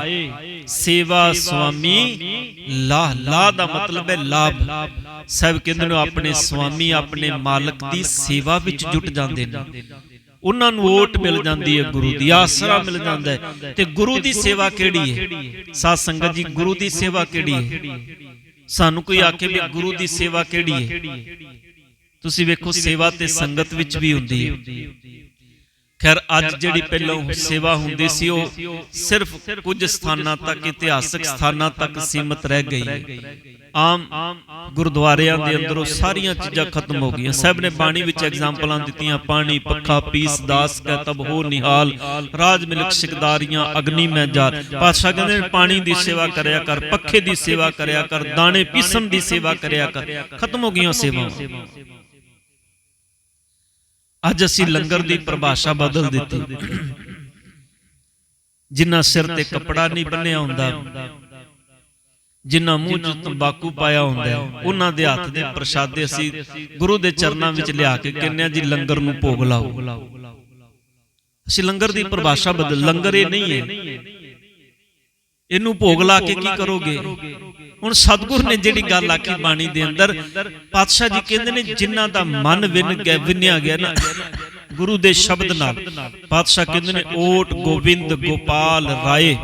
S1: ਸੇਵਾ ਸੁਆਮੀ, ਲਾਹ ਲਾਹ ਦਾ ਮਤਲਬ ਹੈ ਲਾਭ। ਸਭ ਕਹਿੰਦੇ ਨੇ ਆਪਣੇ ਸੁਆਮੀ, ਆਪਣੇ ਮਾਲਕ ਦੀ ਸੇਵਾ ਵਿੱਚ ਜੁਟ ਜਾਂਦੇ ਨੇ। ਉਹਨਾਂ ਨੂੰ ਓਟ ਮਿਲ ਜਾਂਦੀ ਹੈ ਗੁਰੂ ਦੀ ਆਸਰਾ ਮਿਲ ਜਾਂਦਾ ਹੈ। ਤੇ ਗੁਰੂ ਦੀ ਸੇਵਾ ਕਿਹੜੀ ਹੈ? ਸਾਧ ਸੰਗਤ ਜੀ ਗੁਰੂ ਦੀ ਸੇਵਾ ਕਿਹੜੀ ਹੈ? ਸਾਨੂੰ ਕੋਈ ਆਖੇ ਵੀ ਗੁਰੂ ਦੀ ਸੇਵਾ ਕਿਹੜੀ ਹੈ? ਤੁਸੀਂ ਵੇਖੋ ਸੇਵਾ ਤੇ ਸੰਗਤ ਵਿੱਚ ਵੀ ਹੁੰਦੀ ਹੈ। ਖੈਰ ਅੱਜ ਜਿਹੜੀ ਪਹਿਲਾਂ ਸੇਵਾ ਹੁੰਦੀ ਸੀ ਉਹ ਸਿਰਫ ਕੁਝ ਸਥਾਨਾਂ ਤੱਕ ਇਤਿਹਾਸਕ ਸਥਾਨਾਂ ਤੱਕ ਸੀਮਤ ਰਹਿ ਗਈ। ਹੈ ਆਮ ਗੁਰਦੁਆਰਿਆਂ ਦੇ ਅੰਦਰੋਂ ਸਾਰੀਆਂ ਚੀਜ਼ਾਂ ਖਤਮ ਹੋ ਗਈਆਂ। ਸਭ ਨੇ ਬਾਣੀ ਵਿੱਚ ਐਗਜ਼ਾਮਪਲਾਂ ਦਿੱਤੀਆਂ ਪਾਣੀ ਪੱਖਾ ਪੀਸ ਦਾਸ ਕੈ ਤਬ ਹੋ ਨਿਹਾਲ। ਰਾਜ ਮਿਲਕ ਸਿਕਦਾਰੀਆਂ ਅਗਨੀ ਮੈਂ ਜਾਤ। ਪਾਤਸ਼ਾਹ ਕਹਿੰਦੇ ਨੇ ਪਾਣੀ ਦੀ ਸੇਵਾ ਕਰਿਆ ਕਰ ਪੱਖੇ ਦੀ ਸੇਵਾ ਕਰਿਆ ਕਰ ਦਾਣੇ ਪੀਸਣ ਦੀ ਸੇਵਾ ਕਰਿਆ ਕਰ। ਖਤਮ ਹੋ ਗਈਆਂ ਸੇਵਾਵਾਂ। ਅੱਜ ਅਸੀਂ ਲੰਗਰ ਦੀ ਪਰਿਭਾਸ਼ਾ ਬਦਲ ਦਿੱਤੀ। ਜਿਨ੍ਹਾਂ ਸਿਰ ਤੇ ਕੱਪੜਾ ਨਹੀਂ ਬੰਨਿਆ ਹੁੰਦਾ ਜਿਨ੍ਹਾਂ ਮੂੰਹ 'ਚ ਤੰਬਾਕੂ ਪਾਇਆ ਹੁੰਦਾ ਉਹਨਾਂ ਦੇ ਹੱਥ ਦੇ ਪ੍ਰਸ਼ਾਦੇ ਅਸੀਂ ਗੁਰੂ ਦੇ ਚਰਨਾਂ ਵਿੱਚ ਲਿਆ ਕੇ ਕਹਿੰਦੇ ਹਾਂ ਜੀ ਲੰਗਰ ਨੂੰ ਭੋਗ ਲਾਓ। ਅਸੀਂ ਲੰਗਰ ਦੀ ਪਰਿਭਾਸ਼ਾ ਬਦਲ ਲੰਗਰ ਇਹ ਨਹੀਂ ਹੈ। ਇਹਨੂੰ ਭੋਗ ਲਾ ਕੇ ਕੀ ਕਰੋਗੇ? ਹੁਣ ਸਤਿਗੁਰ ਨੇ ਜਿਹੜੀ ਗੱਲ ਆਖੀ ਬਾਣੀ ਦੇ ਅੰਦਰ ਪਾਤਸ਼ਾਹ ਜੀ ਕਹਿੰਦੇ ਨੇ ਜਿਨ੍ਹਾਂ ਦਾ ਮਨ ਵਿੰਨ ਗਿਆ ਵਿੰਨਿਆ ਗਿਆ ਨਾ ਗੁਰੂ ਦੇ ਸ਼ਬਦ ਨਾਲ। ਪਾਤਸ਼ਾਹ ਕਹਿੰਦੇ ਨੇ ਓਟ ਗੋਬਿੰਦ ਗੋਪਾਲ ਰਾਏ।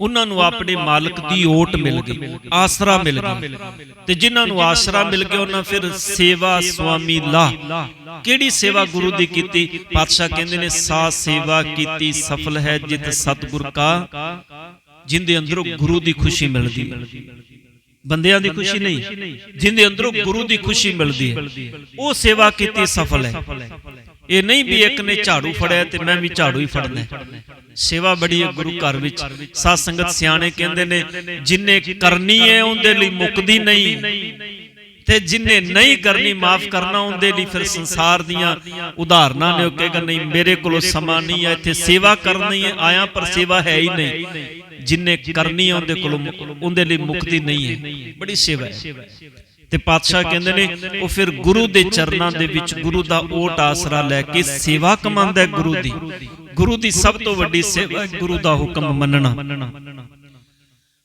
S1: ਉਹਨਾਂ ਨੂੰ ਆਪਣੇ ਮਾਲਕ ਦੀ ਓਟ ਮਿਲ ਗਈ ਆਸਰਾ ਮਿਲ ਗਿਆ ਤੇ ਜਿਨ੍ਹਾਂ ਨੂੰ ਆਸਰਾ ਮਿਲ ਗਿਆ ਉਹਨਾਂ ਫਿਰ ਸੇਵਾ ਸੁਆਮੀ ਲਾ। ਕਿਹੜੀ ਸੇਵਾ ਗੁਰੂ ਦੀ ਕੀਤੀ? ਪਾਤਸ਼ਾਹ ਕਹਿੰਦੇ ਨੇ ਸਾ ਸੇਵਾ ਕੀਤੀ ਸਫਲ ਹੈ ਜਿਤ ਸਤਿਗੁਰ ਕਾ ਜਿੰਦੇ ਅੰਦਰੋਂ ਗੁਰੂ ਦੀ ਖੁਸ਼ੀ ਮਿਲਦੀ ਬੰਦਿਆਂ ਦੀ ਖੁਸ਼ੀ ਨਹੀਂ ਜਿੰਦੇ ਅੰਦਰੋਂ ਗੁਰੂ ਦੀ ਖੁਸ਼ੀ ਮਿਲਦੀ ਹੈ। ਉਹ ਸੇਵਾ ਕੀਤੀ ਸਫਲ ਹੈ। ਇਹ ਨਹੀਂ ਵੀ ਇੱਕ ਨੇ ਝਾੜੂ ਫੜਿਆ ਤੇ ਮੈਂ ਵੀ ਝਾੜੂ ਹੀ ਫੜਨਾ ਹੈ। ਸੇਵਾ ਬੜੀ ਹੈ ਗੁਰੂ ਘਰ ਵਿੱਚ। ਸਾਧ ਸੰਗਤ ਸਿਆਣੇ ਕਹਿੰਦੇ ਨੇ ਜਿਨੇ ਕਰਨੀ ਹੈ ਉਹਦੇ ਲਈ ਮੁਕਦੀ ਨਹੀਂ। ਤੇ ਜਿਨੇ ਨਹੀਂ ਕਰਨੀ ਮਾਫ ਕਰਨਾ ਉਹਦੇ ਲਈ ਫਿਰ ਸੰਸਾਰ ਦੀਆਂ ਉਦਾਹਰਨਾਂ ਨੇ ਉਹ ਕਹੇਗਾ ਨਹੀਂ ਮੇਰੇ ਕੋਲੋਂ ਸਮਾਂ ਨਹੀਂ ਹੈ ਇੱਥੇ ਸੇਵਾ ਕਰਨੀ ਹੈ ਆਇਆ ਪਰ ਸੇਵਾ ਹੈ ਹੀ ਨਹੀਂ। ਜਿਨੇ ਕਰਨੀ ਹੈ ਉਹਦੇ ਕੋਲੋਂ ਉਹਦੇ ਲਈ ਮੁਕਤੀ ਨਹੀਂ ਹੈ। ਬੜੀ ਸੇਵਾ ਹੈ। ਤੇ ਪਾਤਸ਼ਾਹ ਕਹਿੰਦੇ ਨੇ, ਉਹ ਫਿਰ ਗੁਰੂ ਦੇ ਚਰਨਾਂ ਦੇ ਵਿੱਚ ਗੁਰੂ ਦਾ ਓਟ ਆਸਰਾ ਲੈ ਕੇ ਸੇਵਾ ਕਮਾਉਂਦਾ ਹੈ ਗੁਰੂ ਦੀ। ਗੁਰੂ ਦੀ ਸਭ ਤੋਂ ਵੱਡੀ ਸੇਵਾ ਹੈ ਗੁਰੂ ਦਾ ਹੁਕਮ ਮੰਨਣਾ।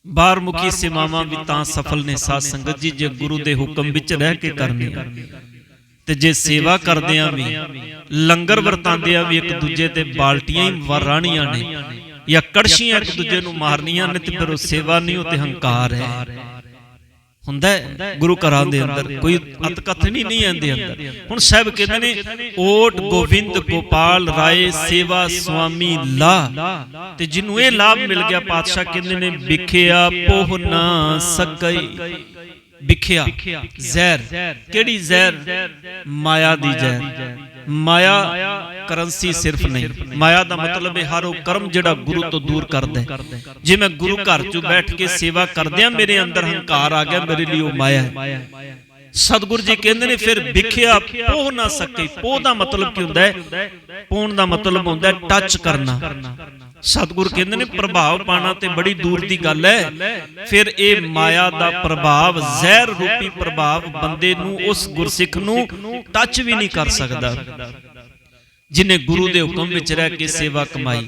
S1: ਬਾਹਰ ਸੇਵਾਵਾਂ ਵੀ ਤਾਂ ਸਫਲ ਨੇ ਸਾਧ ਸੰਗਤ ਜੀ, ਜੇ ਗੁਰੂ ਦੇ ਹੁਕਮ ਵਿੱਚ ਰਹਿ ਕੇ ਕਰਨੀ ਤੇ ਜੇ ਸੇਵਾ ਕਰਦਿਆਂ ਵੀ, ਲੰਗਰ ਵਰਤਾਂਦਿਆਂ ਵੀ ਇੱਕ ਦੂਜੇ ਤੇ ਬਾਲਟੀਆਂ ਹੀ ਵਰਾਣੀਆਂ ਨੇ ਜਾਂ ਕੜਸ਼ੀਆਂ ਇੱਕ ਦੂਜੇ ਨੂੰ ਮਾਰਨੀਆਂ ਨੇ ਤੇ ਫਿਰ ਉਹ ਸੇਵਾ ਨਹੀਂ, ਉਹ ਤੇ ਹੰਕਾਰ ਹੈ। ਹੁੰਦਾ ਗੁਰੂ ਘਰਾਂ ਦੇ ਅੰਦਰ ਕੋਈ ਅਤਕਥਨੀ ਨਹੀਂ ਆਂਦੇ ਅੰਦਰ। ਹੁਣ ਸਾਹਿਬ ਕਹਿੰਦੇ ਨੇ ਓਟ ਗੋਬਿੰਦ ਗੋਪਾਲ ਰਾਏ ਸੇਵਾ ਸੁਆਮੀ ਲਾ। ਤੇ ਜਿਹਨੂੰ ਇਹ ਲਾਭ ਮਿਲ ਗਿਆ ਪਾਤਸ਼ਾਹ ਕਹਿੰਦੇ ਨੇ ਵਿਖਿਆ ਪੋਹ ਨਾ ਸਕਈ। ਵਿਖਿਆ ਜ਼ਹਿਰ। ਕਿਹੜੀ ਜ਼ਹਿਰ। ਮਾਇਆ ਦੀ ਜ਼ਹਿਰ। ਮਾਇਆ ਕਰੰਸੀ ਸਿਰਫ ਨਹੀਂ। ਮਾਇਆ ਦਾ ਮਤਲਬ ਹੈ ਹਰ ਉਹ ਕਰਮ ਜਿਹੜਾ ਗੁਰੂ ਤੋਂ ਦੂਰ ਕਰਦਾ ਹੈ। ਜੇ ਮੈਂ ਗੁਰੂ ਘਰ 'ਚ ਬੈਠ ਕੇ ਸੇਵਾ ਕਰਦਿਆਂ ਮੇਰੇ ਅੰਦਰ ਹੰਕਾਰ ਆ ਗਿਆ ਮੇਰੇ ਲਈ ਉਹ ਮਾਇਆ ਹੈ। ਸਤਿਗੁਰੂ ਜੀ ਕਹਿੰਦੇ ਨੇ ਫਿਰ ਵਿਖਿਆ ਪੋਹ ਨਾ ਸਕੇ। ਪੋਹ ਦਾ ਮਤਲਬ ਕੀ ਹੁੰਦਾ ਹੈ? ਪੋਣ ਦਾ ਮਤਲਬ ਹੁੰਦਾ ਹੈ ਟੱਚ ਕਰਨਾ। ਸਤਿਗੁਰ ਕਹਿੰਦੇ ਨੇ, ਪ੍ਰਭਾਵ ਪਾਣਾ ਤੇ ਬੜੀ ਦੂਰ ਦੀ ਗੱਲ ਹੈ। ਫਿਰ ਇਹ ਮਾਇਆ ਦਾ ਪ੍ਰਭਾਵ, ਜ਼ਹਿਰ ਰੂਪੀ ਪ੍ਰਭਾਵ ਬੰਦੇ ਨੂੰ, ਉਸ ਗੁਰਸਿੱਖ ਨੂੰ ਟੱਚ ਵੀ ਨਹੀਂ ਕਰ ਸਕਦਾ। ਜਿਨੇ ਗੁਰੂ ਦੇ ਹੁਕਮ ਵਿੱਚ ਰਹਿ ਕੇ ਸੇਵਾ ਕਮਾਈ।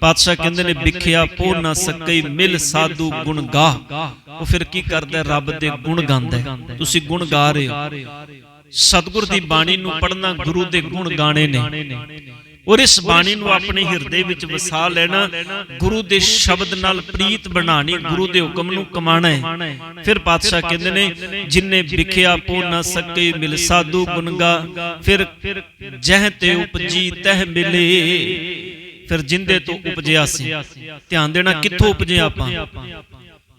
S1: ਪਾਤਸ਼ਾਹ ਕਹਿੰਦੇ ਨੇ, ਵਿਖਿਆ ਪੋ ਨਾ ਸਕਈ, ਮਿਲ ਸਾਧੂ ਗੁਣ ਗਾ ਉਹ ਫਿਰ ਕੀ ਕਰਦਾ, ਰੱਬ ਦੇ ਗੁਣ ਗਾਉਂਦਾ ਤੁਸੀਂ ਗੁਣ ਗਾ ਰਹੇ ਹੋ। ਸਤਿਗੁਰ ਦੀ ਬਾਣੀ ਨੂੰ ਪੜਨਾ ਗੁਰੂ ਦੇ ਗੁਣ ਗਾਣੇ ਨੇ। ਔਰ ਇਸ ਬਾਣੀ ਨੂੰ ਆਪਣੇ ਹਿਰਦੇ ਵਿੱਚ ਵਸਾ ਲੈਣਾ ਗੁਰੂ ਦੇ ਸ਼ਬਦ ਨਾਲ ਪ੍ਰੀਤ ਬਣਾਣੀ ਗੁਰੂ ਦੇ ਹੁਕਮ ਨੂੰ ਕਮਾਣਾ ਹੈ। ਫਿਰ ਪਾਤਸ਼ਾਹ ਕਹਿੰਦੇ ਨੇ ਜਿਨਨੇ ਵਿਖਿਆ ਪੋ ਨਾ ਸਕੇ ਮਿਲ ਸਾਧੂ ਗੁਣਗਾ ਫਿਰ ਜਹ ਤੇ ਉਪਜੀ ਤਹ ਮਿਲੇ। ਫਿਰ ਜਿੰਦੇ ਤੋਂ ਉਪਜਿਆ ਸੀ। ਧਿਆਨ ਦੇਣਾ ਕਿੱਥੋਂ ਉਪਜੇ ਆਪਾਂ?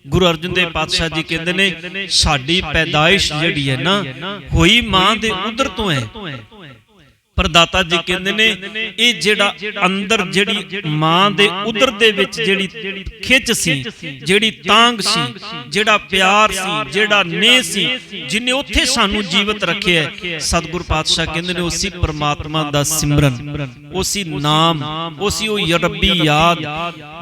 S1: ਗੁਰੂ ਅਰਜਨ ਦੇਵ ਪਾਤਸ਼ਾਹ ਜੀ ਕਹਿੰਦੇ ਨੇ ਸਾਡੀ ਪੈਦਾਇਸ਼ ਜਿਹੜੀ ਹੈ ਨਾ ਹੋਈ ਮਾਂ ਦੇ ਉਦਰ ਤੋਂ ਹੈ। ਪਰ ਦਾਤਾ ਜੀ ਕਹਿੰਦੇ ਨੇ ਇਹ ਜਿਹੜਾ ਅੰਦਰ ਜਿਹੜੀ ਮਾਂ ਦੇ ਉਦਰ ਦੇ ਵਿੱਚ ਜਿਹੜੀ ਖਿੱਚ ਸੀ ਜਿਹੜੀ ਤਾਂਗ ਸੀ ਜਿਹੜਾ ਪਿਆਰ ਸੀ ਜਿਹੜਾ ਨੇਹ ਸੀ ਜਿਨੇ ਉੱਥੇ ਸਾਨੂੰ ਜੀਵਤ ਰੱਖਿਆ। ਸਤਿਗੁਰ ਪਾਤਸ਼ਾਹ ਕਹਿੰਦੇ ਨੇ ਉਸੇ ਪ੍ਰਮਾਤਮਾ ਦਾ ਸਿਮਰਨ ਉਸੇ ਨਾਮ ਉਸੇ ਉਹ ਰੱਬੀ ਯਾਦ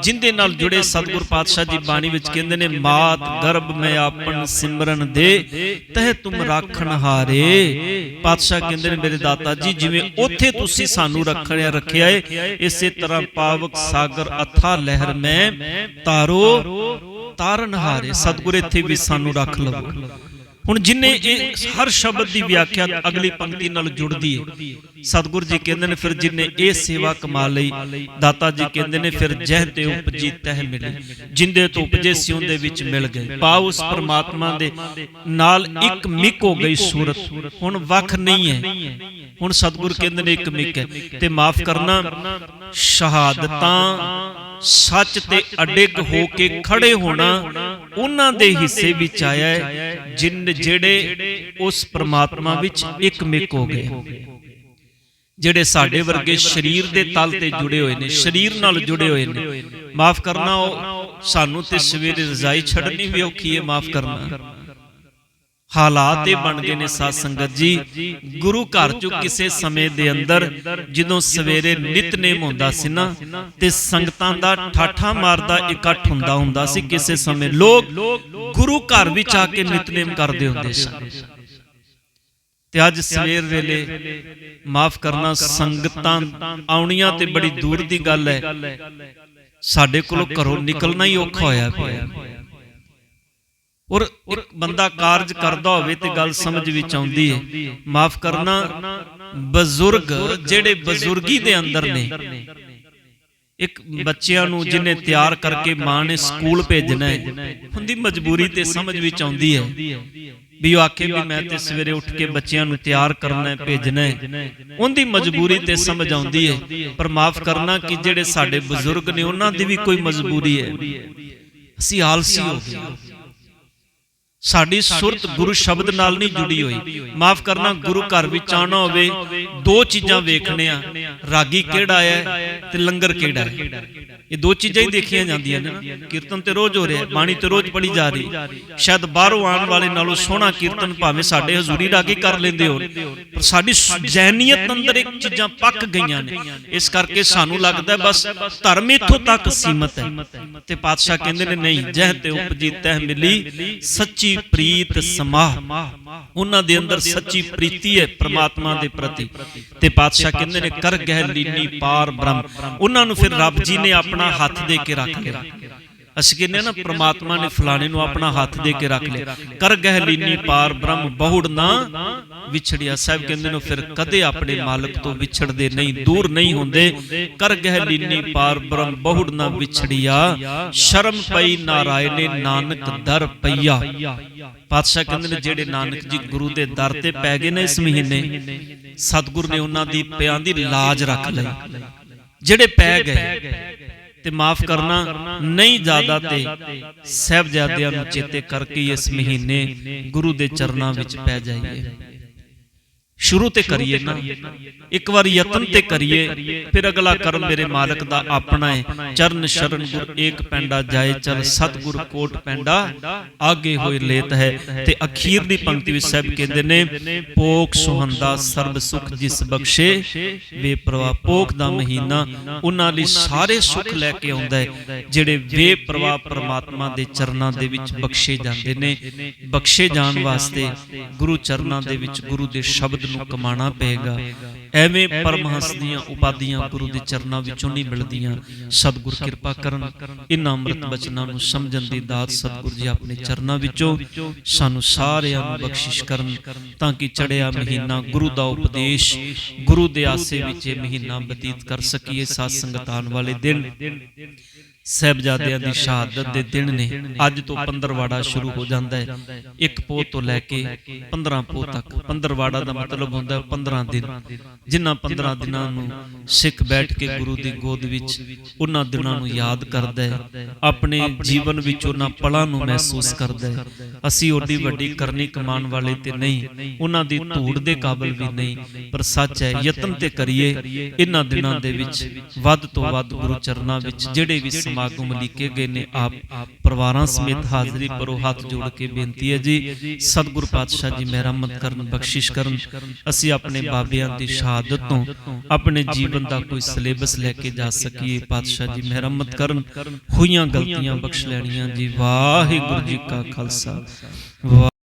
S1: ਜਿੰਦੇ ਨਾਲ ਜੁੜੇ ਸਤਿਗੁਰ ਪਾਤਸ਼ਾਹ ਜੀ ਬਾਣੀ ਵਿੱਚ ਕਹਿੰਦੇ ਨੇ ਮਾਤ ਗਰਭ ਮੈਂ ਆਪਨ ਸਿਮਰਨ ਦੇ ਤਹ ਤੁਮ ਰਾਖਣ ਹਾਰੇ। ਪਾਤਸ਼ਾਹ ਕਹਿੰਦੇ ਨੇ ਮੇਰੇ ਦਾਤਾ ਜੀ ਜਿਵੇਂ ਉੱਥੇ ਤੁਸੀਂ ਸਾਨੂੰ ਰੱਖਿਆ ਰੱਖਿਆ ਏ ਇਸੇ ਤਰ੍ਹਾਂ ਪਾਵਕ ਸਾਗਰ ਅਥਾ ਲਹਿਰ ਮੈਂ ਤਾਰੋ ਤਾਰਨ ਹਾਰੇ ਸਤਿਗੁਰ ਇੱਥੇ ਵੀ ਸਾਨੂੰ ਰੱਖ ਲਵੋ। ਹੁਣ ਜਿਨੇ ਇਹ ਹਰ ਸ਼ਬਦ ਦੀ ਵਿਆਖਿਆ ਅਗਲੀ ਪੰਕਤੀ ਨਾਲ ਜੁੜਦੀ ਹੈ। ਸਤਿਗੁਰ ਜੀ ਕਹਿੰਦੇ ਨੇ ਫਿਰ ਜਿਨੇ ਇਹ ਸੇਵਾ ਕਮਾ ਲਈ ਦਾਤਾ ਜੀ ਕਹਿੰਦੇ ਨੇ ਫਿਰ ਜਹ ਤੇ ਉਪਜੀ ਤਹ ਮਿਲੀ। ਜਿੰਦੇ ਤੋਂ ਉਪਜੇ ਸਿਉਂ ਦੇ ਵਿੱਚ ਮਿਲ ਗਏ। ਪਾ ਉਸ ਪਰਮਾਤਮਾ ਦੇ ਨਾਲ ਇੱਕ ਮਿਕ ਹੋ ਗਈ ਸੂਰਤ। ਹੁਣ ਵੱਖ ਨਹੀਂ ਹੈ। ਹੁਣ ਸਤਿਗੁਰ ਕਹਿੰਦੇ ਨੇ ਇੱਕ ਮਿਕ ਹੈ ਤੇ ਮਾਫ ਕਰਨਾ ਸ਼ਹਾਦਤਾਂ ਸੱਚ ਤੇ ਅਡਿੱਗ ਹੋ ਕੇ ਖੜੇ ਹੋਣਾ ਉਹਨਾਂ ਦੇ ਹਿੱਸੇ ਵਿੱਚ ਆਇਆ ਹੈ, ਜਿਨ ਜਿਹੜੇ ਉਸ ਪ੍ਰਮਾਤਮਾ ਵਿੱਚ ਇੱਕ ਮਿਕ ਹੋ ਗਏ ਜਿਹੜੇ ਸਾਡੇ ਵਰਗੇ ਸਰੀਰ ਦੇ ਤਲ ਤੇ ਜੁੜੇ ਹੋਏ ਨੇ, ਸਰੀਰ ਨਾਲ ਜੁੜੇ ਹੋਏ ਨੇ, ਮਾਫ ਕਰਨਾ ਉਹ ਸਾਨੂੰ ਤੇ ਸਵੇਰੇ ਰਜ਼ਾਈ ਛੱਡਣੀ ਵੀ ਔਖੀ ਹੈ, ਮਾਫ ਕਰਨਾ। ਹਾਲਾਤ ਇਹ ਬਣ ਗਏ ਨੇ ਸਾਧ ਸੰਗਤ ਜੀ। ਗੁਰੂ ਘਰ ਚੋਂ ਕਿਸੇ ਸਮੇਂ ਦੇ ਅੰਦਰ ਜਦੋਂ ਸਵੇਰੇ ਨਿਤਨੇਮ ਹੁੰਦਾ ਸੀ ਨਾ ਤੇ ਸੰਗਤਾਂ ਦਾ ਠਾਠਾ ਮਾਰਦਾ ਇਕੱਠ ਹੁੰਦਾ ਹੁੰਦਾ ਸੀ ਕਿਸੇ ਸਮੇਂ ਲੋਕ ਗੁਰੂ ਘਰ ਵਿੱਚ ਆ ਕੇ ਨਿਤਨੇਮ ਕਰਦੇ ਹੁੰਦੇ ਸਨ। ਤੇ ਅੱਜ ਸਵੇਰ ਵੇਲੇ ਮਾਫ ਕਰਨਾ ਸੰਗਤਾਂ ਆਉਣੀਆਂ ਤੇ ਬੜੀ ਦੂਰ ਦੀ ਗੱਲ ਹੈ। ਸਾਡੇ ਕੋਲੋਂ ਘਰੋਂ ਨਿਕਲਣਾ ਹੀ ਔਖਾ ਹੋਇਆ। ਪਿਆ। ਔਰ ਇੱਕ ਬੰਦਾ ਕਾਰਜ ਕਰਦਾ ਹੋਵੇ ਤੇ ਗੱਲ ਸਮਝ ਵਿੱਚ ਆਉਂਦੀ ਹੈ। ਮਾਫ ਕਰਨਾ ਬਜ਼ੁਰਗ ਜਿਹੜੇ ਬਜ਼ੁਰਗੀ ਦੇ ਅੰਦਰ ਨੇ। ਇੱਕ ਬੱਚਿਆਂ ਨੂੰ ਜਿਹਨੇ ਤਿਆਰ ਕਰਕੇ ਮਾਂ ਨੇ ਸਕੂਲ ਭੇਜਣਾ ਹੈ ਹੁੰਦੀ ਮਜਬੂਰੀ ਤੇ ਸਮਝ ਵਿੱਚ ਆਉਂਦੀ ਹੈ ਵੀ ਉਹ ਆਖੇ ਵੀ ਮੈਂ ਤੇ ਸਵੇਰੇ ਉੱਠ ਕੇ ਬੱਚਿਆਂ ਨੂੰ ਤਿਆਰ ਕਰਨਾ ਹੈ, ਭੇਜਣਾ ਹੈ। ਉਹਦੀ ਮਜਬੂਰੀ ਤੇ ਸਮਝ ਆਉਂਦੀ ਹੈ। ਪਰ ਮਾਫ ਕਰਨਾ ਕਿ ਜਿਹੜੇ ਸਾਡੇ ਬਜ਼ੁਰਗ ਨੇ, ਉਹਨਾਂ ਦੀ ਵੀ ਕੋਈ ਮਜਬੂਰੀ ਹੈ। ਅਸੀਂ ਆਲਸੀ ਹੋ ਗਏ। ਸਾਡੀ ਸੁਰਤ ਗੁਰੂ ਸ਼ਬਦ ਨਾਲ ਨਹੀਂ ਜੁੜੀ ਹੋਈ। ਮਾਫ ਕਰਨਾ ਗੁਰੂ ਘਰ ਵਿੱਚ ਆਣਾ ਹੋਵੇ ਦੋ ਚੀਜ਼ਾਂ ਵੇਖਣੇ ਆ ਰਾਗੀ ਕਿਹੜਾ ਹੈ ਤੇ ਲੰਗਰ ਕਿਹੜਾ ਹੈ? ਇਹ ਦੋ ਚੀਜ਼ਾਂ ਹੀ ਦੇਖੀਆਂ ਜਾਂਦੀਆਂ ਨੇ ਕੀਰਤਨ ਤੇ ਰੋਜ਼ ਹੋ ਰਿਹਾ ਬਾਣੀ ਤੇ ਰੋਜ਼ ਪੜੀ ਜਾ ਰਹੀ। ਸ਼ਾਇਦ ਬਾਹਰੋਂ ਆਉਣ ਵਾਲੇ ਨਾਲੋਂ ਸੋਹਣਾ ਕੀਰਤਨ ਭਾਵੇਂ ਸਾਡੇ ਹਜ਼ੂਰੀ ਰਾਗੀ ਕਰ ਲੈਂਦੇ ਹੋ ਪਰ ਸਾਡੀ ਜ਼ਹਿਨੀਅਤ ਅੰਦਰ ਇੱਕ ਚੀਜ਼ਾਂ ਪੱਕ ਗਈਆਂ ਨੇ। ਇਸ ਕਰਕੇ ਸਾਨੂੰ ਲੱਗਦਾ ਬਸ ਧਰਮ ਇਥੋਂ ਤੱਕ ਸੀਮਤ ਹੈ। ਤੇ ਪਾਤਸ਼ਾਹ ਕਹਿੰਦੇ ਨੇ ਨਹੀਂ ਜਹ ਤੇ ਉਪਜੀ ਤਹ ਮਿਲੀ ਸੱਚੀ ਪ੍ਰੀਤ ਸਮਾਹ। ਉਹਨਾਂ ਦੇ ਅੰਦਰ ਸੱਚੀ ਪ੍ਰੀਤੀ ਹੈ ਪ੍ਰਮਾਤਮਾ ਦੇ ਪ੍ਰਤੀ। ਤੇ ਪਾਤਸ਼ਾਹ ਕਹਿੰਦੇ ਨੇ ਕਰ ਗਹਿ ਲੀਨੀ ਪਾਰ ਬ੍ਰਹਮ। ਉਹਨਾਂ ਨੂੰ ਫਿਰ ਰੱਬ ਜੀ ਨੇ ਆਪਣਾ ਹੱਥ ਦੇ ਕੇ ਰੱਖ ਲਿਆ। ਅਸੀਂ ਕਹਿੰਦੇ ਨਾ ਪ੍ਰਮਾਤਮਾ ਨੇ ਫਲਾਣੇ ਨੂੰ ਆਪਣਾ ਹੱਥ ਦੇ ਕੇ ਰੱਖ ਲਿਆ। ਕਰ ਗਹਿ ਲੀਨੀ ਪਾਰ ਬ੍ਰਹਮ ਬਹੁੜ ਨਾ ਵਿਛੜਿਆ। ਸਾਹਿਬ ਕਹਿੰਦੇ ਨੇ ਫਿਰ ਕਦੇ ਆਪਣੇ ਮਾਲਕ ਤੋਂ ਵਿਛੜਦੇ ਨਹੀਂ ਦੂਰ ਨਹੀਂ ਹੁੰਦੇ। ਕਰ ਗਹਿ ਲੀਨੀ ਪਾਰ ਬ੍ਰਹਮ ਬਹੁੜ ਨਾ ਵਿਛੜਿਆ। ਸ਼ਰਮ ਪਈ ਨਾਰਾਇਣ ਨਾਨਕ ਦਰ ਪਈਆ। ਪਾਤਸ਼ਾਹ ਕਹਿੰਦੇ ਨੇ ਜਿਹੜੇ ਨਾਨਕ ਜੀ ਗੁਰੂ ਦੇ ਦਰ ਤੇ ਪੈ ਗਏ ਨੇ ਇਸ ਮਹੀਨੇ ਸਤਿਗੁਰ ਨੇ ਉਹਨਾਂ ਦੀ ਪਿਆਂ ਦੀ ਲਾਜ ਰੱਖ ਲਈ। ਜਿਹੜੇ ਪੈ ਗਏ। ਤੇ ਮਾਫ ਕਰਨਾ ਨਹੀਂ ਜ਼ਿਆਦਾ ਤੇ ਸਹਿਬਜ਼ਾਦਿਆਂ ਨੂੰ ਚੇਤੇ ਕਰਕੇ ਇਸ ਮਹੀਨੇ ਗੁਰੂ ਦੇ ਚਰਨਾਂ ਵਿੱਚ ਪੈ ਜਾਈਏ। ਸ਼ੁਰੂ ਤੇ ਕਰੀਏ ਨਾ। ਇੱਕ ਵਾਰ ਯਤਨ ਤੇ ਕਰੀਏ ਫਿਰ ਅਗਲਾ ਕਰਮ ਮੇਰੇ ਮਾਲਕ ਦਾ ਆਪਣਾ ਹੈ ਚਰਨ ਸ਼ਰਨ ਗੁਰ ਏਕ ਪੈਂਡਾ ਜਾਏ ਚਲ ਸਤਗੁਰ ਕੋਟ ਪੈਂਡਾ। ਆਗੇ ਹੋਏ ਲੇਤ ਹੈ ਤੇ ਅਖੀਰਲੀ ਪੰਕਤੀ ਵਿੱਚ ਸਾਹਿਬ ਕਹਿੰਦੇ ਨੇ ਪੋਖ ਸੁਹੰਦਾ ਸਰਬ ਸੁਖ ਜਿਸ ਬਖਸ਼ੇ ਵੇ ਪ੍ਰਵਾ ਪੋਖ ਦਾ ਮਹੀਨਾ ਉਹਨਾਂ ਲਈ ਸਾਰੇ ਸੁਖ ਲੈ ਕੇ ਆਉਂਦਾ ਹੈ ਜਿਹੜੇ ਵੇ ਪ੍ਰਵਾ ਪ੍ਰਮਾਤਮਾ ਦੇ ਚਰਨਾਂ ਦੇ ਵਿੱਚ ਬਖਸ਼ੇ ਜਾਂਦੇ ਨੇ ਬਖਸ਼ੇ ਜਾਣ ਵਾਸਤੇ ਗੁਰੂ ਚਰਨਾਂ ਦੇ ਵਿੱਚ ਗੁਰੂ ਦੇ ਸ਼ਬਦ ਨੂੰ ਕਮਾਣਾ ਪਏਗਾ। ਐਵੇਂ ਪਰਮਹੰਸ ਦੀਆਂ ਉਪਾਧੀਆਂ ਗੁਰੂ ਦੇ ਚਰਨਾਂ ਵਿੱਚੋਂ ਨਹੀਂ ਮਿਲਦੀਆਂ। ਸਤਿਗੁਰ ਕਿਰਪਾ ਕਰਨ। ਇਹਨਾਂ ਅੰਮ੍ਰਿਤ ਬਚਨਾਂ ਨੂੰ ਸਮਝਣ ਦੀ ਦਾਤ ਸਤਿਗੁਰ ਜੀ ਆਪਣੇ ਚਰਨਾਂ ਵਿੱਚੋਂ ਸਾਨੂੰ ਸਾਰਿਆਂ ਨੂੰ ਬਖਸ਼ਿਸ਼ ਕਰਨ ਤਾਂ ਕਿ ਚੜਿਆ ਮਹੀਨਾ ਗੁਰੂ ਦਾ ਉਪਦੇਸ਼ ਗੁਰੂ ਦੇ ਆਸੇ ਵਿੱਚ ਇਹ ਮਹੀਨਾ ਬਤੀਤ ਕਰ ਸਕੀਏ। ਸਾਧ ਸੰਗਤਾਨ ਵਾਲੇ ਦਿਨ ਸਹਿਬਜ਼ਾਦਿਆਂ ਦੀ ਸ਼ਹਾਦਤ ਦੇ ਦਿਨ ਨੇ। ਅੱਜ ਤੋਂ ਪੰਦਰਵਾੜਾ ਸ਼ੁਰੂ ਹੋ ਜਾਂਦਾ ਹੈ। ਇੱਕ ਪੋਹ ਤੋਂ ਲੈ ਕੇ 15 ਪੋਹ ਤੱਕ। ਪੰਦਰਵਾੜਾ ਦਾ ਮਤਲਬ ਹੁੰਦਾ ਹੈ 15 ਦਿਨ। ਜਿਨ੍ਹਾਂ 15 ਦਿਨਾਂ ਨੂੰ ਸਿੱਖ ਬੈਠ ਕੇ ਗੁਰੂ ਦੀ ਗੋਦ ਵਿੱਚ ਉਹਨਾਂ ਦਿਨਾਂ ਨੂੰ ਯਾਦ ਕਰਦਾ ਹੈ। ਆਪਣੇ ਜੀਵਨ ਵਿੱਚ ਉਹਨਾਂ ਪਲਾਂ ਨੂੰ ਮਹਿਸੂਸ ਕਰਦਾ ਹੈ। ਅਸੀਂ ਓਡੀ ਵੱਡੀ ਕਰਨੀ ਕਮਾਉਣ ਵਾਲੇ ਤੇ ਨਹੀਂ। ਉਹਨਾਂ ਦੀ ਧੂੜ ਦੇ ਕਾਬਿਲ ਵੀ ਨਹੀਂ। ਪਰ ਸੱਚ ਹੈ ਯਤਨ ਤੇ ਕਰੀਏ। ਇਹਨਾਂ ਦਿਨਾਂ ਦੇ ਵਿੱਚ ਵੱਧ ਤੋਂ ਵੱਧ ਗੁਰੂ ਚਰਨਾਂ ਵਿੱਚ ਜਿਹੜੇ ਵੀ ਸਮਾਗਮ ਲਿਖੇ ਗਏ ਨੇ ਆਪ। ਪਰਿਵਾਰਾਂ ਸਮੇਤ ਹਾਜ਼ਰੀ ਭਰੋ ਹੱਥ ਜੋੜ ਕੇ ਬੇਨਤੀ ਹੈ ਜੀ, ਸਤਿਗੁਰ ਪਾਤਸ਼ਾਹ ਜੀ ਮਿਹਰਮਤ ਕਰਨ, ਬਖਸ਼ਿਸ਼ ਕਰਨ। ਅਸੀਂ ਆਪਣੇ ਬਾਬਿਆਂ ਦੀ ਸ਼ਹਾਦਤ ਤੋਂ ਆਪਣੇ ਜੀਵਨ ਦਾ ਕੋਈ ਸਿਲੇਬਸ ਲੈ ਕੇ ਜਾ ਸਕੀਏ। ਪਾਤਸ਼ਾਹ ਜੀ ਮਿਹਰਮਤ ਕਰਨ, ਹੋਈਆਂ ਗਲਤੀਆਂ ਬਖਸ਼ ਲੈਣੀਆਂ ਜੀ। ਵਾਹਿਗੁਰੂ ਜੀ ਕਾ ਖਾਲਸਾ। ਵਾਹਿ